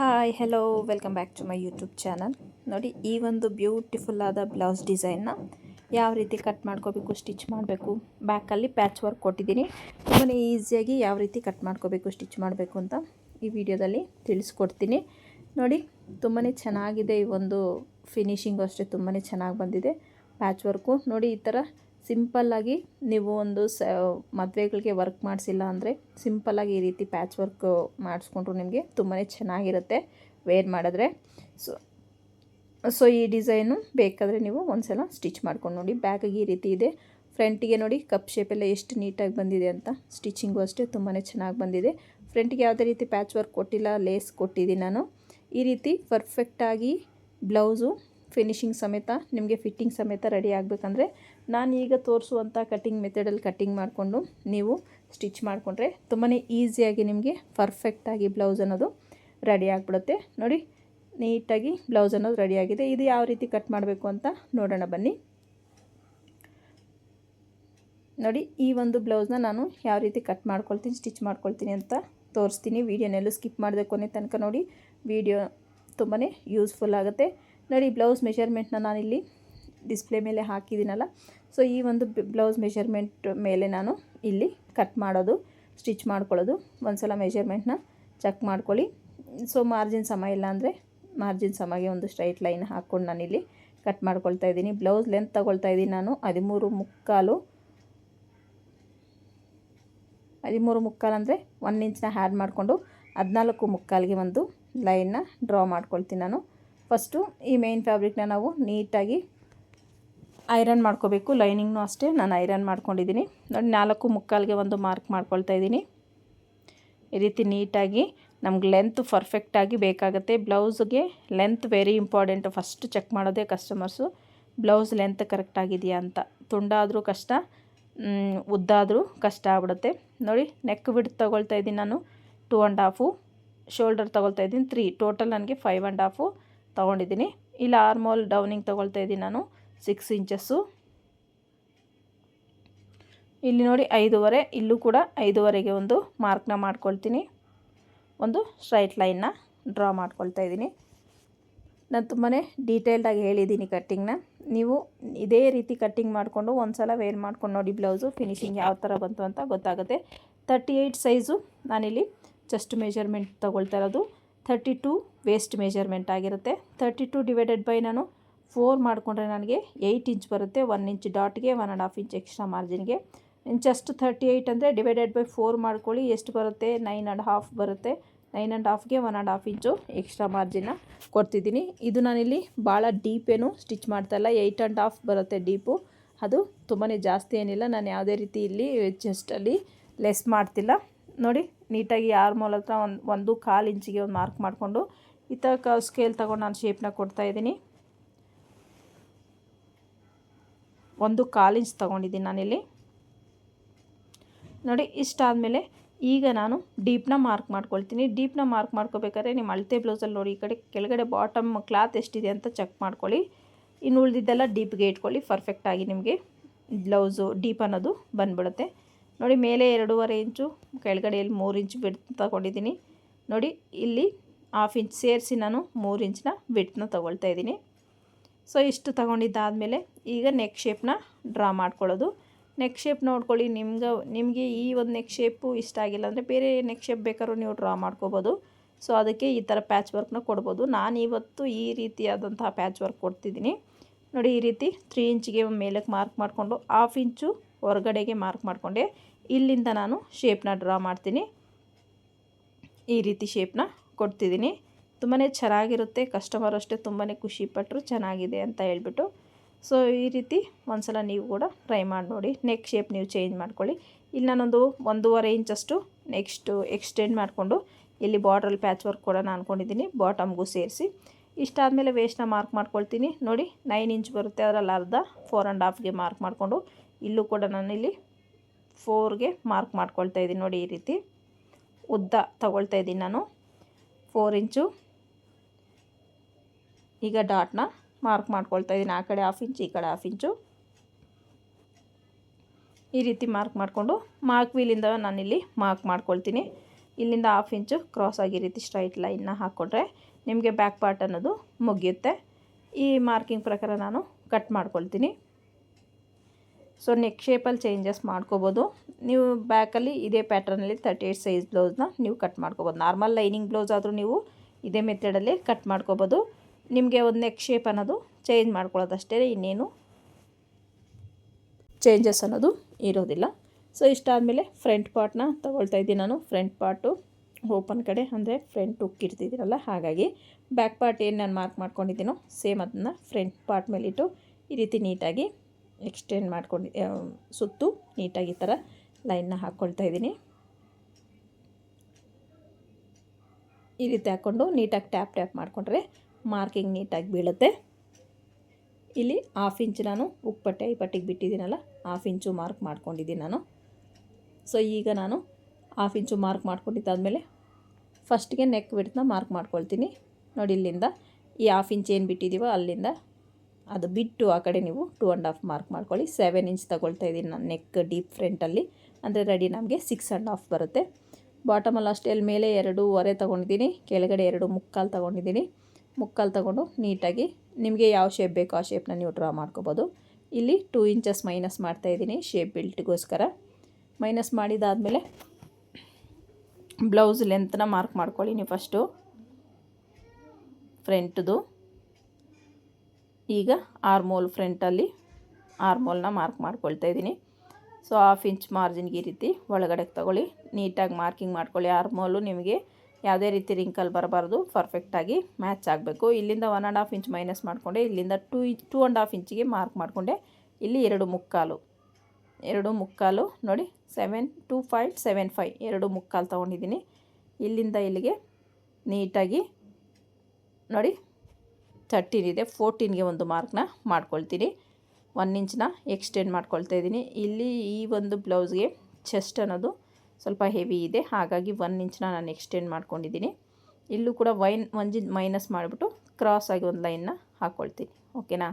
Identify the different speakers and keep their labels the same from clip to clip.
Speaker 1: Hi hello welcome back to my YouTube channel ನೋಡಿ, ಈ ಒಂದು ಬ್ಯೂಟಿಫುಲ್ ಆದ ಬ್ಲೌಸ್ ಡಿಸೈನ್ನ ಯಾವ ರೀತಿ ಕಟ್ ಮಾಡ್ಕೋಬೇಕು ಸ್ಟಿಚ್ ಮಾಡಬೇಕು? ಬ್ಯಾಕಲ್ಲಿ ಪ್ಯಾಚ್ ವರ್ಕ್ ಕೊಟ್ಟಿದ್ದೀನಿ. ತುಂಬಾ ಈಸಿಯಾಗಿ ಯಾವ ರೀತಿ ಕಟ್ ಮಾಡ್ಕೋಬೇಕು ಸ್ಟಿಚ್ ಮಾಡಬೇಕು ಅಂತ ಈ ವಿಡಿಯೋದಲ್ಲಿ ತಿಳಿಸ್ಕೊಡ್ತೀನಿ. ನೋಡಿ ತುಂಬಾ ಚೆನ್ನಾಗಿದೆ ಈ ಒಂದು ಫಿನಿಷಿಂಗು ಅಷ್ಟೇ ತುಂಬಾ ಚೆನ್ನಾಗಿ ಬಂದಿದೆ ಪ್ಯಾಚ್ ವರ್ಕು ನೋಡಿ, ಈ ಥರ ಸಿಂಪಲ್ಲಾಗಿ ನೀವು ಒಂದು ಸ, ಮದುವೆಗಳಿಗೆ ವರ್ಕ್ ಮಾಡಿಸಿಲ್ಲ ಅಂದರೆ ಸಿಂಪಲ್ಲಾಗಿ ಈ ರೀತಿ ಪ್ಯಾಚ್ ವರ್ಕ್ ಮಾಡಿಸ್ಕೊಂಡ್ರು ನಿಮಗೆ ತುಂಬಾ ಚೆನ್ನಾಗಿರುತ್ತೆ. ವೇರ್ ಮಾಡಿದ್ರೆ. ಸೊ ಸೊ ಈ ಡಿಸೈನು ಬೇಕಾದರೆ ನೀವು ಒಂದ್ಸಲ ಸ್ಟಿಚ್ ಮಾಡ್ಕೊಂಡು ನೋಡಿ. ಬ್ಯಾಗಿಗೆ ಈ ರೀತಿ ಇದೆ. ಫ್ರಂಟಿಗೆ ನೋಡಿ ಕಪ್ ಶೇಪೆಲ್ಲ ಎಷ್ಟು ನೀಟಾಗಿ ಬಂದಿದೆ ಅಂತ. ಸ್ಟಿಚಿಂಗು ಅಷ್ಟೇ ತುಂಬಾ ಚೆನ್ನಾಗಿ ಬಂದಿದೆ. ಫ್ರಂಟಿಗೆ ಯಾವುದೇ ರೀತಿ ಪ್ಯಾಚ್ ವರ್ಕ್ ಕೊಟ್ಟಿಲ್ಲ ಲೇಸ್ ಕೊಟ್ಟಿದ್ದೀನಿ ನಾನು. ಈ ರೀತಿ ಪರ್ಫೆಕ್ಟಾಗಿ ಬ್ಲೌಸು ಫಿನಿಶಿಂಗ್ ಸಮೇತ, ನಿಮಗೆ ಫಿಟ್ಟಿಂಗ್ ಸಮೇತ ರೆಡಿ ಆಗಬೇಕಂದ್ರೆ, ನಾನು ಈಗ ತೋರಿಸುವಂಥ ಕಟ್ಟಿಂಗ್ ಮೆಥಡಲ್ಲಿ ಕಟ್ಟಿಂಗ್ ಮಾಡಿಕೊಂಡು, ನೀವು ಸ್ಟಿಚ್ ಮಾಡಿಕೊಂಡ್ರೆ ತುಂಬಾ ಈಸಿಯಾಗಿ ನಿಮಗೆ ಪರ್ಫೆಕ್ಟಾಗಿ ಬ್ಲೌಸ್ ಅನ್ನೋದು ರೆಡಿ ಆಗಿಬಿಡುತ್ತೆ. ನೋಡಿ, ನೀಟಾಗಿ ಬ್ಲೌಸ್ ಅನ್ನೋದು ರೆಡಿಯಾಗಿದೆ ಇದು ಯಾವ ರೀತಿ ಕಟ್ ಮಾಡಬೇಕು ಅಂತ ನೋಡೋಣ ಬನ್ನಿ. ನೋಡಿ, ಈ ಒಂದು ಬ್ಲೌಸ್ನ ನಾನು ಯಾವ ರೀತಿ ಕಟ್ ಮಾಡ್ಕೊಳ್ತೀನಿ ಸ್ಟಿಚ್ ಮಾಡ್ಕೊಳ್ತೀನಿ ಅಂತ ತೋರಿಸ್ತೀನಿ. ವೀಡಿಯೋನೆಲ್ಲೂ ಸ್ಕಿಪ್ ಮಾಡಿದೆ ಕೊನೆ ತನಕ ನೋಡಿ. ವೀಡಿಯೋ ತುಂಬಾ ಯೂಸ್ಫುಲ್ ಆಗುತ್ತೆ. ನೋಡಿ ಬ್ಲೌಸ್ ಮೆಷರ್ಮೆಂಟ್ನ ನಾನಿಲ್ಲಿ ಡಿಸ್ಪ್ಲೇ ಮೇಲೆ ಹಾಕಿದ್ದೀನಲ್ಲ. ಸೊ ಈ ಒಂದು ಬ್ಲೌಸ್ ಮೆಷರ್ಮೆಂಟ್ ಮೇಲೆ ನಾನು ಇಲ್ಲಿ ಕಟ್ ಮಾಡೋದು ಸ್ಟಿಚ್ ಮಾಡ್ಕೊಳ್ಳೋದು. ಒಂದು ಸಲ ಮೆಷರ್ಮೆಂಟ್ನ ಚೆಕ್ ಮಾಡ್ಕೊಳ್ಳಿ. ಸೊ ಮಾರ್ಜಿನ್ ಸಮ ಇಲ್ಲ ಅಂದರೆ ಮಾರ್ಜಿನ್ ಸಮಗೆ ಒಂದು ಸ್ಟ್ರೈಟ್ ಲೈನ್ ಹಾಕ್ಕೊಂಡು ನಾನಿಲ್ಲಿ ಕಟ್ ಮಾಡ್ಕೊಳ್ತಾ ಇದ್ದೀನಿ. ಬ್ಲೌಸ್ ಲೆಂತ್ ತಗೊಳ್ತಾ ಇದ್ದೀನಿ ನಾನು. ಹದಿಮೂರು ಮುಕ್ಕಾಲು ಹದಿಮೂರು ಮುಕ್ಕಾಲು ಅಂದರೆ ಒನ್ ಇಂಚ್ನ ಹ್ಯಾಡ್ ಮಾಡಿಕೊಂಡು ಹದಿನಾಲ್ಕು ಮುಕ್ಕಾಲಿಗೆ ಒಂದು ಲೈನ್ನ ಡ್ರಾ ಮಾಡ್ಕೊಳ್ತೀನಿ ನಾನು. ಫಸ್ಟು ಈ ಮೇನ್ ಫ್ಯಾಬ್ರಿಕ್ನ ನಾವು ನೀಟಾಗಿ ಐರನ್ ಮಾಡ್ಕೋಬೇಕು. ಲೈನಿಂಗ್ನೂ ಅಷ್ಟೇ. ನಾನು ಐರನ್ ಮಾಡ್ಕೊಂಡಿದ್ದೀನಿ. ನೋಡಿ, ನಾಲ್ಕು ಮುಕ್ಕಾಲಿಗೆ ಒಂದು ಮಾರ್ಕ್ ಮಾಡ್ಕೊಳ್ತಾ ಇದ್ದೀನಿ. ಈ ರೀತಿ ನೀಟಾಗಿ ನಮ್ಗೆ ಲೆಂತ್ ಪರ್ಫೆಕ್ಟಾಗಿ ಬೇಕಾಗುತ್ತೆ. ಬ್ಲೌಸ್ಗೆ length very important first check ಮಾಡೋದೇ ಕಸ್ಟಮರ್ಸು ಬ್ಲೌಸ್ ಲೆಂತ್ ಕರೆಕ್ಟಾಗಿದೆಯಾ ಅಂತ. ತುಂಡಾದರೂ ಕಷ್ಟ ಉದ್ದಾದರೂ ಕಷ್ಟ ಆಗ್ಬಿಡುತ್ತೆ. ನೋಡಿ ನೆಕ್ ಬಿಡ್ ತೊಗೊಳ್ತಾ ಇದ್ದೀನಿ ನಾನು. ಟೂ ಆ್ಯಂಡ್ ಹಾಫು ಶೋಲ್ಡರ್ ತೊಗೊಳ್ತಾ ಇದ್ದೀನಿ ತ್ರೀ ಟೋಟಲ್ ನನಗೆ ಫೈವ್ ಆ್ಯಂಡ್ ಹಾಫು ತೊಗೊಂಡಿದ್ದೀನಿ. ಇಲ್ಲ ಆರ್ಮೋಲ್ ಡೌನಿಂಗ್ ತೊಗೊಳ್ತಾ ಇದ್ದೀನಿ ನಾನು. ಸಿಕ್ಸ್ ಇಂಚಸ್ಸು ಇಲ್ಲಿ ನೋಡಿ ಐದೂವರೆ, ಇಲ್ಲೂ ಕೂಡ ಐದೂವರೆಗೆ ಒಂದು ಮಾರ್ಕ್ನ ಮಾಡ್ಕೊಳ್ತೀನಿ. ಒಂದು ಸ್ಟ್ರೈಟ್ ಲೈನ್ನ ಡ್ರಾ ಮಾಡ್ಕೊಳ್ತಾ ಇದ್ದೀನಿ. ನಾನು ತುಂಬಾ ಡೀಟೇಲ್ಡಾಗಿ ಹೇಳಿದ್ದೀನಿ ಕಟ್ಟಿಂಗ್ನ ನೀವು ಇದೇ ರೀತಿ ಕಟ್ಟಿಂಗ್ ಮಾಡಿಕೊಂಡು ಒಂದು ಸಲ ವೇರ್ ಮಾಡ್ಕೊಂಡು ನೋಡಿ ಬ್ಲೌಸು ಫಿನಿಶಿಂಗ್ ಯಾವ ಥರ ಬಂತು ಅಂತ ಗೊತ್ತಾಗುತ್ತೆ. ತರ್ಟಿ ಏಯ್ಟ್ ಸೈಜು ನಾನಿಲ್ಲಿ ಜಸ್ಟ್ ಮೆಜರ್ಮೆಂಟ್ ತೊಗೊಳ್ತಾ ಇರೋದು. ಥರ್ಟಿ ಟು ವೇಸ್ಟ್ ಮೆಜರ್ಮೆಂಟ್ ಆಗಿರುತ್ತೆ. ತರ್ಟಿ ಟು ಡಿವೈಡೆಡ್ ಬೈ ನಾನು ಫೋರ್ ಮಾಡಿಕೊಂಡ್ರೆ ನನಗೆ ಏಯ್ಟ್ ಇಂಚ್ ಬರುತ್ತೆ. One inch ಡಾಟ್ಗೆ one and half inch extra ಮಾರ್ಜಿನ್ಗೆ just thirty eight ಅಂದರೆ ಡಿವೈಡೆಡ್ ಬೈ ಫೋರ್ ಮಾಡ್ಕೊಳ್ಳಿ. ಎಷ್ಟು ಬರುತ್ತೆ? ನೈನ್ ಆ್ಯಂಡ್ ಹಾಫ್ ಬರುತ್ತೆ. Nine and ಹಾಫ್ಗೆ one and half inch extra ಮಾರ್ಜಿನ್ನ ಕೊಡ್ತಿದ್ದೀನಿ. ಇದು ನಾನಿಲ್ಲಿ ಭಾಳ ಡೀಪೇನು ಸ್ಟಿಚ್ ಮಾಡ್ತಾಯಿಲ್ಲ ಏಯ್ಟ್ ಆ್ಯಂಡ್ ಹಾಫ್ ಬರುತ್ತೆ ಡೀಪು ಅದು ತುಂಬಾ ಜಾಸ್ತಿ ಏನಿಲ್ಲ. ನಾನು ಯಾವುದೇ ರೀತಿ ಇಲ್ಲಿ ಚೆಸ್ಟಲ್ಲಿ ಲೆಸ್ ಮಾಡ್ತಿಲ್ಲ. ನೋಡಿ, ನೀಟಾಗಿ ಯಾರ ಹತ್ರ ಒಂದು ಒಂದು ಕಾಲು ಇಂಚಿಗೆ ಒಂದು ಮಾರ್ಕ್ ಮಾಡಿಕೊಂಡು ಈ ಥರ ಸ್ಕೇಲ್ ತಗೊಂಡು ನಾನು ಶೇಪ್ನ ಕೊಡ್ತಾಯಿದ್ದೀನಿ ಒಂದು ಕಾಲಿಂಚ್ ತಗೊಂಡಿದ್ದೀನಿ ತೊಗೊಂಡಿದ್ದೀನಿ ನಾನಿಲ್ಲಿ. ನೋಡಿ ಇಷ್ಟಾದಮೇಲೆ ಈಗ ನಾನು ಡೀಪ್ನ ಮಾರ್ಕ್ ಮಾಡ್ಕೊಳ್ತೀನಿ. ಡೀಪ್ನ ಮಾರ್ಕ್ ಮಾಡ್ಕೋಬೇಕಾದ್ರೆ ನಿಮ್ಮ ಅಳತೆ ಬ್ಲೌಸಲ್ಲಿ ನೋಡಿ, ಈ ಕಡೆ ಕೆಳಗಡೆ ಬಾಟಮ್ ಕ್ಲಾತ್ ಎಷ್ಟಿದೆ ಅಂತ ಚೆಕ್ ಮಾಡ್ಕೊಳ್ಳಿ. ಇನ್ನು ಉಳಿದಿದ್ದೆಲ್ಲ ಡೀಪ್ಗೆ ಇಟ್ಕೊಳ್ಳಿ ಪರ್ಫೆಕ್ಟಾಗಿ ನಿಮಗೆ ಬ್ಲೌಸು ಡೀಪ್ ಅನ್ನೋದು ಬಂದ್ಬಿಡುತ್ತೆ. ನೋಡಿ, ಮೇಲೆ ಎರಡೂವರೆ ಇಂಚು ಕೆಳಗಡೆಯಲ್ಲಿ ಮೂರು ಇಂಚು ಬಿಡ್ ತಗೊಂಡಿದ್ದೀನಿ. ನೋಡಿ, ಇಲ್ಲಿ ಹಾಫ್ ಇಂಚ್ ಸೇರಿಸಿ ನಾನು ಮೂರು ಇಂಚಿನ ಬಿಟ್ನ ತೊಗೊಳ್ತಾ ಇದ್ದೀನಿ. ಸೊ ಇಷ್ಟು ತೊಗೊಂಡಿದ್ದಾದಮೇಲೆ ಈಗ ನೆಕ್ ಶೇಪ್ನ ಡ್ರಾ ಮಾಡ್ಕೊಳ್ಳೋದು. ನೆಕ್ ಶೇಪ್ ನೋಡ್ಕೊಳ್ಳಿ, ನಿಮ್ಗೆ, ನಿಮಗೆ ಈ ಒಂದು ನೆಕ್ ಶೇಪು ಇಷ್ಟ ಆಗಿಲ್ಲ ಅಂದರೆ ಬೇರೆ ನೆಕ್ ಶೇಪ್ ಬೇಕಾದ್ರೂ ನೀವು ಡ್ರಾ ಮಾಡ್ಕೋಬೋದು. ಸೊ ಅದಕ್ಕೆ ಈ ಥರ ಪ್ಯಾಚ್ ವರ್ಕ್ನ ಕೊಡ್ಬೋದು. ನಾನು ಇವತ್ತು ಈ ರೀತಿಯಾದಂತಹ ಪ್ಯಾಚ್ ವರ್ಕ್ ಕೊಡ್ತಿದ್ದೀನಿ. ನೋಡಿ, ಈ ರೀತಿ ತ್ರೀ ಇಂಚಿಗೆ ಮೇಲಕ್ಕೆ ಮಾರ್ಕ್ ಮಾಡಿಕೊಂಡು ಹಾಫ್ ಇಂಚು ಹೊರಗಡೆಗೆ ಮಾರ್ಕ್ ಮಾಡಿಕೊಂಡೆ. ಇಲ್ಲಿಂದ ನಾನು ಶೇಪ್ನ ಡ್ರಾ ಮಾಡ್ತೀನಿ. ಈ ರೀತಿ ಶೇಪ್ನ ಕೊಡ್ತಿದ್ದೀನಿ. ತುಂಬಾ ಚೆನ್ನಾಗಿರುತ್ತೆ ಕಸ್ಟಮರ್ ಅಷ್ಟೇ ತುಂಬಾ ಖುಷಿಪಟ್ಟರು ಚೆನ್ನಾಗಿದೆ ಅಂತ ಹೇಳ್ಬಿಟ್ಟು. ಸೊ ಈ ರೀತಿ ಒಂದು ಸಲ ನೀವು ಕೂಡ ಟ್ರೈ ಮಾಡಿ ನೋಡಿ ನೆಕ್ ಶೇಪ್ ನೀವು ಚೇಂಜ್ ಮಾಡ್ಕೊಳ್ಳಿ. ಇಲ್ಲಿ ನಾನೊಂದು ಒಂದೂವರೆ ಇಂಚಷ್ಟು ನೆಕ್ಸ್ಟು ಎಕ್ಸ್ಟೆಂಡ್ ಮಾಡಿಕೊಂಡು, ಇಲ್ಲಿ ಬಾರ್ಡ್ರಲ್ಲಿ ಪ್ಯಾಚ್ ವರ್ಕ್ ಕೂಡ ನಾನು ಅಂದ್ಕೊಂಡಿದ್ದೀನಿ ಬಾಟಮ್ಗೂ ಸೇರಿಸಿ. ಇಷ್ಟಾದಮೇಲೆ ವೇಸ್ಟ್ನ ಮಾರ್ಕ್ ಮಾಡ್ಕೊಳ್ತೀನಿ. ನೋಡಿ ನೈನ್ ಇಂಚ್ ಬರುತ್ತೆ, ಅದರಲ್ಲಿ ಅರ್ಧ ಫೋರ್ ಆ್ಯಂಡ್ ಹಾಫ್ಗೆ ಮಾರ್ಕ್ ಮಾಡಿಕೊಂಡು, ಇಲ್ಲೂ ಕೂಡ ನಾನು ಇಲ್ಲಿ ಫೋರ್ಗೆ ಮಾರ್ಕ್ ಮಾಡ್ಕೊಳ್ತಾ ಇದ್ದೀನಿ ನೋಡಿ ಈ ರೀತಿ. ಉದ್ದ ತಗೊಳ್ತಾ ಇದ್ದೀನಿ ನಾನು. Four inch. ಈಗ ಡಾಟ್ನ ಮಾರ್ಕ್ ಮಾಡ್ಕೊಳ್ತಾ ಇದ್ದೀನಿ ಆ ಕಡೆ ಹಾಫ್ ಇಂಚು, ಈ ಕಡೆ ಹಾಫ್ ಇಂಚು. ಈ ರೀತಿ ಮಾರ್ಕ್ ಮಾಡಿಕೊಂಡು ಮಾರ್ಕ್ ವೀಲಿಂದ ನಾನಿಲ್ಲಿ ಮಾರ್ಕ್ ಮಾಡ್ಕೊಳ್ತೀನಿ. ಇಲ್ಲಿಂದ ಹಾಫ್ ಇಂಚು ಕ್ರಾಸ್ ಆಗಿ ರೀತಿ ಸ್ಟ್ರೈಟ್ ಲೈನ್ನ ಹಾಕ್ಕೊಂಡ್ರೆ ನಿಮಗೆ ಬ್ಯಾಕ್ ಪಾರ್ಟ್ ಅನ್ನೋದು ಮುಗಿಯುತ್ತೆ. ಈ ಮಾರ್ಕಿಂಗ್ ಪ್ರಕಾರ ನಾನು ಕಟ್ ಮಾಡ್ಕೊಳ್ತೀನಿ. ಸೊ ನೆಕ್ ಶೇಪಲ್ಲಿ ಚೇಂಜಸ್ ಮಾಡ್ಕೋಬೋದು. ನೀವು ಬ್ಯಾಕಲ್ಲಿ ಇದೇ ಪ್ಯಾಟ್ರನಲ್ಲಿ ತರ್ಟಿ ಏಯ್ಟ್ ಸೈಜ್ ಬ್ಲೌಸ್ನ ನೀವು ಕಟ್ ಮಾಡ್ಕೋಬೋದು. ನಾರ್ಮಲ್ ಲೈನಿಂಗ್ ಬ್ಲೌಸ್ ಆದರೂ ನೀವು ಇದೇ ಮೆಥಡಲ್ಲಿ ಕಟ್ ಮಾಡ್ಕೋಬೋದು. ನಿಮಗೆ ಒಂದು ನೆಕ್ ಶೇಪ್ ಅನ್ನೋದು ಚೇಂಜ್ ಮಾಡ್ಕೊಳ್ಳೋದಷ್ಟೇ. ಇನ್ನೇನು ಚೇಂಜಸ್ ಅನ್ನೋದು ಇರೋದಿಲ್ಲ. ಸೊ ಇಷ್ಟಾದಮೇಲೆ ಫ್ರಂಟ್ ಪಾರ್ಟ್ನ ತೊಗೊಳ್ತಾ ಇದ್ದೀನಿ ನಾನು. ಫ್ರಂಟ್ ಪಾರ್ಟು ಓಪನ್ ಕಡೆ, ಅಂದರೆ ಫ್ರಂಟ್ ಹುಕ್ ಇರ್ತಿದ್ದೀರಲ್ಲ ಹಾಗಾಗಿ ಬ್ಯಾಕ್ ಪಾರ್ಟ್ ಏನು ನಾನು ಮಾರ್ಕ್ ಮಾಡ್ಕೊಂಡಿದ್ದೀನೋ ಸೇಮ್ ಅದನ್ನು ಫ್ರಂಟ್ ಪಾರ್ಟ್ ಮೇಲಿಟ್ಟು ಈ ರೀತಿ ನೀಟಾಗಿ ಎಕ್ಸ್ಟೆಂಡ್ ಮಾಡ್ಕೊಂಡು ಸುತ್ತು ನೀಟಾಗಿ ಈ ಥರ ಲೈನ್ನ ಹಾಕ್ಕೊಳ್ತಾ ಇದ್ದೀನಿ. ಈ ರೀತಿ ಹಾಕ್ಕೊಂಡು ನೀಟಾಗಿ ಟ್ಯಾಪ್ ಟ್ಯಾಪ್ ಮಾಡಿಕೊಂಡ್ರೆ ಮಾರ್ಕಿಂಗ್ ನೀಟಾಗಿ ಬೀಳುತ್ತೆ. ಇಲ್ಲಿ ಹಾಫ್ ಇಂಚ್ ನಾನು ಉಪ್ಪಟ್ಟೆ ಈ ಪಟ್ಟಿಗೆ ಬಿಟ್ಟಿದ್ದೀನಲ್ಲ, ಹಾಫ್ ಇಂಚು ಮಾರ್ಕ್ ಮಾಡ್ಕೊಂಡಿದ್ದೀನಿ ನಾನು. ಸೊ, ಈಗ ನಾನು ಹಾಫ್ ಇಂಚು ಮಾರ್ಕ್ ಮಾಡ್ಕೊಂಡಿದ್ದಾದಮೇಲೆ ಫಸ್ಟ್ಗೆ ನೆಕ್ ಬಿಡ್ತನ್ನ ಮಾರ್ಕ್ ಮಾಡ್ಕೊಳ್ತೀನಿ. ನೋಡಿ ಇಲ್ಲಿಂದ ಈ ಹಾಫ್ ಇಂಚ್ ಏನು ಬಿಟ್ಟಿದ್ದೀವೋ ಅಲ್ಲಿಂದ ಅದು ಬಿಟ್ಟು ಆ ಕಡೆ ನೀವು ಟೂ ಆ್ಯಂಡ್ ಹಾಫ್ ಮಾರ್ಕ್ ಮಾಡ್ಕೊಳ್ಳಿ. ಸೆವೆನ್ ಇಂಚ್ ತಗೊಳ್ತಾ ಇದ್ದೀನಿ ನಾನು ನೆಕ್ ಡೀಪ್ ಫ್ರಂಟಲ್ಲಿ ಅಂದರೆ ರೆಡಿ ನಮಗೆ ಸಿಕ್ಸ್ ಆ್ಯಂಡ್ ಹಾಫ್ ಬರುತ್ತೆ. ಬಾಟಮಲ್ಲಿ ಅಷ್ಟೇ, ಅಲ್ಲಿ ಮೇಲೆ ಎರಡೂವರೆ ತೊಗೊಂಡಿದ್ದೀನಿ. ಕೆಳಗಡೆ ಎರಡು ಮುಕ್ಕಾಲು ತೊಗೊಂಡಿದ್ದೀನಿ. ಮುಕ್ಕಾಲು ತೊಗೊಂಡು ನೀಟಾಗಿ ನಿಮಗೆ ಯಾವ ಶೇಪ್ ಬೇಕೋ ಆ ಶೇಪ್ನ ನೀವು ಡ್ರಾ ಮಾಡ್ಕೋಬೋದು. ಇಲ್ಲಿ ಟೂ ಇಂಚಸ್ ಮೈನಸ್ ಮಾಡ್ತಾ ಇದ್ದೀನಿ ಶೇಪ್ ಬಿಲ್ಟ್ಗೋಸ್ಕರ ಮೈನಸ್ ಮಾಡಿದಾದಮೇಲೆ ಬ್ಲೌಸ್ ಲೆಂತ್ನ ಮಾರ್ಕ್ ಮಾಡ್ಕೊಳ್ಳಿ ನೀವು ಫಸ್ಟು ಫ್ರಂಟ್ದು ಈಗ ಆರ್ಮೋಲ್ ಫ್ರಂಟಲ್ಲಿ ಆರ್ಮೋಲ್ನ ಮಾರ್ಕ್ ಮಾಡ್ಕೊಳ್ತಾ ಇದ್ದೀನಿ. ಸೊ ಹಾಫ್ ಇಂಚ್ ಮಾರ್ಜಿನ್ಗೆ ಈ ರೀತಿ ಒಳಗಡೆ ತಗೊಳ್ಳಿ. ನೀಟಾಗಿ ಮಾರ್ಕಿಂಗ್ ಮಾಡ್ಕೊಳ್ಳಿ. ಆರ್ಮೋಲು ನಿಮಗೆ ಯಾವುದೇ ರೀತಿ ರಿಂಕಲ್ ಬರಬಾರ್ದು. ಪರ್ಫೆಕ್ಟಾಗಿ ಮ್ಯಾಚ್ ಆಗಬೇಕು. ಇಲ್ಲಿಂದ one and half inch minus ಮಾಡಿಕೊಂಡೆ. ಇಲ್ಲಿಂದ ಟೂ ಟೂ ಆ್ಯಂಡ್ ಹಾಫ್ ಇಂಚಿಗೆ ಮಾರ್ಕ್ ಮಾಡಿಕೊಂಡೆ. ಇಲ್ಲಿ ಎರಡು ಮುಕ್ಕಾಲು. ಎರಡು ಮುಕ್ಕಾಲು ನೋಡಿ seven two five seven five ಎರಡು ಮುಕ್ಕಾಲು ತೊಗೊಂಡಿದ್ದೀನಿ. ಇಲ್ಲಿಂದ ಇಲ್ಲಿಗೆ ನೀಟಾಗಿ ನೋಡಿ ತರ್ಟೀನ್ ಇದೆ ಫೋರ್ಟೀನ್ಗೆ ಒಂದು ಮಾರ್ಕ್ನ ಮಾಡ್ಕೊಳ್ತೀನಿ. ಒನ್ ಇಂಚ್ನ ಎಕ್ಸ್ಟೆಂಡ್ ಮಾಡ್ಕೊಳ್ತಾ ಇದ್ದೀನಿ. ಇಲ್ಲಿ ಈ ಒಂದು ಬ್ಲೌಸ್ಗೆ ಚೆಸ್ಟ್ ಅನ್ನೋದು ಸ್ವಲ್ಪ ಹೆವಿ ಇದೆ. ಹಾಗಾಗಿ ಒನ್ ಇಂಚ್ನ ನಾನು ಎಕ್ಸ್ಟೆಂಡ್ ಮಾಡ್ಕೊಂಡಿದ್ದೀನಿ. ಇಲ್ಲೂ ಕೂಡ ವೈನ್ ಒಂಜಿ ಮೈನಸ್ ಮಾಡಿಬಿಟ್ಟು ಕ್ರಾಸ್ ಆಗಿ ಒಂದು ಲೈನ್ನ ಹಾಕ್ಕೊಳ್ತೀನಿ ಓಕೆನಾ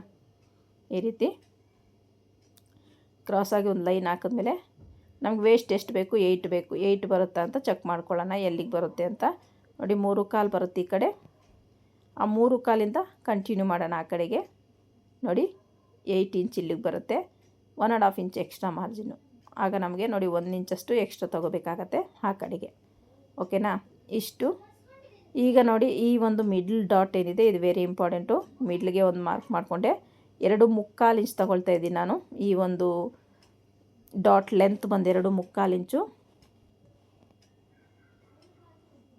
Speaker 1: ಈ ರೀತಿ ಕ್ರಾಸ್ ಆಗಿ ಒಂದು ಲೈನ್ ಹಾಕಿದ್ಮೇಲೆ ನಮ್ಗೆ ವೇಸ್ಟ್ ಎಷ್ಟು ಬೇಕು? ಏಯ್ಟ್ ಬೇಕು. ಏಯ್ಟ್ ಬರುತ್ತಾ ಅಂತ ಚೆಕ್ ಮಾಡ್ಕೊಳ್ಳೋಣ. ಎಲ್ಲಿಗೆ ಬರುತ್ತೆ ಅಂತ. ನೋಡಿ, ಮೂರು ಕಾಲು ಬರುತ್ತೆ ಈ ಕಡೆ. ಆ ಮೂರು ಕಾಲಿಂದ ಕಂಟಿನ್ಯೂ ಮಾಡೋಣ ಆ ಕಡೆಗೆ. ನೋಡಿ ಏಯ್ಟ್ ಇಂಚ್ ಇಲ್ಲಿಗೆ ಬರುತ್ತೆ. One and half inch extra margin ಆಗ ನಮಗೆ ನೋಡಿ ಒಂದು ಇಂಚಷ್ಟು ಎಕ್ಸ್ಟ್ರಾ ತೊಗೋಬೇಕಾಗತ್ತೆ ಆ ಕಡೆಗೆ. ಓಕೆನಾ ಇಷ್ಟು. ಈಗ ನೋಡಿ ಈ ಒಂದು ಮಿಡ್ಲ್ ಡಾಟ್ ಏನಿದೆ, ಇದು ವೆರಿ ಇಂಪಾರ್ಟೆಂಟು ಮಿಡ್ಲ್ಗೆ ಒಂದು ಮಾರ್ಕ್ ಮಾಡಿಕೊಂಡೆ. ಎರಡು ಮುಕ್ಕಾಲು ಇಂಚ್ ತೊಗೊಳ್ತಾ ಇದ್ದೀನಿ ನಾನು. ಈ ಒಂದು ಡಾಟ್ ಲೆಂತ್ ಬಂದು ಎರಡು ಮುಕ್ಕಾಲು ಇಂಚು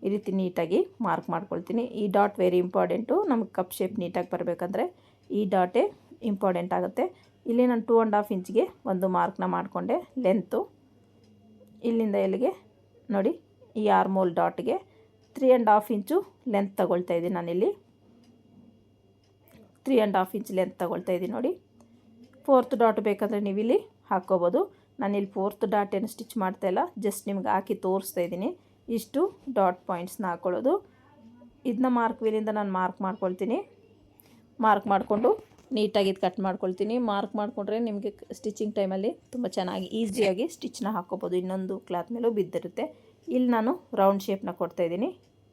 Speaker 1: ಈ ರೀತಿ ನೀಟಾಗಿ ಮಾರ್ಕ್ ಮಾಡ್ಕೊಳ್ತೀನಿ. ಈ ಡಾಟ್ ವೆರಿ ಇಂಪಾರ್ಟೆಂಟು. ನಮಗೆ ಕಪ್ ಶೇಪ್ ನೀಟಾಗಿ ಬರಬೇಕಂದ್ರೆ ಈ ಡಾಟೇ ಇಂಪಾರ್ಟೆಂಟ್ ಆಗುತ್ತೆ. ಇಲ್ಲಿ ನಾನು ಟೂ ಆ್ಯಂಡ್ ಹಾಫ್ ಇಂಚ್ಗೆ ಒಂದು ಮಾರ್ಕ್ನ ಮಾಡಿಕೊಂಡೆ. ಲೆಂತು. ಇಲ್ಲಿಂದ ಎಲ್ಲಿಗೆ? ನೋಡಿ, ಈ armhole ಡಾಟ್ಗೆ three and half inch length ತಗೊಳ್ತಾ ಇದ್ದೀನಿ ನಾನಿಲ್ಲಿ. Three and half inch length ತಗೊಳ್ತಾ ಇದ್ದೀನಿ ನೋಡಿ. ಫೋರ್ತ್ ಡಾಟ್ ಬೇಕಂದರೆ ನೀವು ಇಲ್ಲಿ ಹಾಕ್ಕೋಬೋದು. ನಾನಿಲ್ಲಿ ಫೋರ್ತ್ ಡಾಟ್ ಏನು ಸ್ಟಿಚ್ ಮಾಡ್ತಾಯಿಲ್ಲ ಜಸ್ಟ್ ನಿಮ್ಗೆ ಹಾಕಿ ತೋರಿಸ್ತಾ ಇದ್ದೀನಿ. ಇಷ್ಟು ಡಾಟ್ ಪಾಯಿಂಟ್ಸ್ನ ಹಾಕ್ಕೊಳ್ಳೋದು ಇದನ್ನ ಮಾರ್ಕ್ ವೀಲಿಂದ ನಾನು ಮಾರ್ಕ್ ಮಾಡ್ಕೊಳ್ತೀನಿ. ಮಾರ್ಕ್ ಮಾಡಿಕೊಂಡು ನೀಟಾಗಿ ಇದು ಕಟ್ ಮಾಡ್ಕೊಳ್ತೀನಿ. ಮಾರ್ಕ್ ಮಾಡಿಕೊಂಡ್ರೆ ನಿಮಗೆ ಸ್ಟಿಚಿಂಗ್ ಟೈಮಲ್ಲಿ ತುಂಬ ಚೆನ್ನಾಗಿ ಈಸಿಯಾಗಿ ಸ್ಟಿಚ್ನ ಹಾಕ್ಕೋಬೋದು ಇನ್ನೊಂದು ಕ್ಲಾತ್ ಮೇಲೂ ಬಿದ್ದಿರುತ್ತೆ. ಇಲ್ಲಿ ನಾನು ರೌಂಡ್ ಶೇಪ್ನ ಕೊಡ್ತಾಯಿದ್ದೀನಿ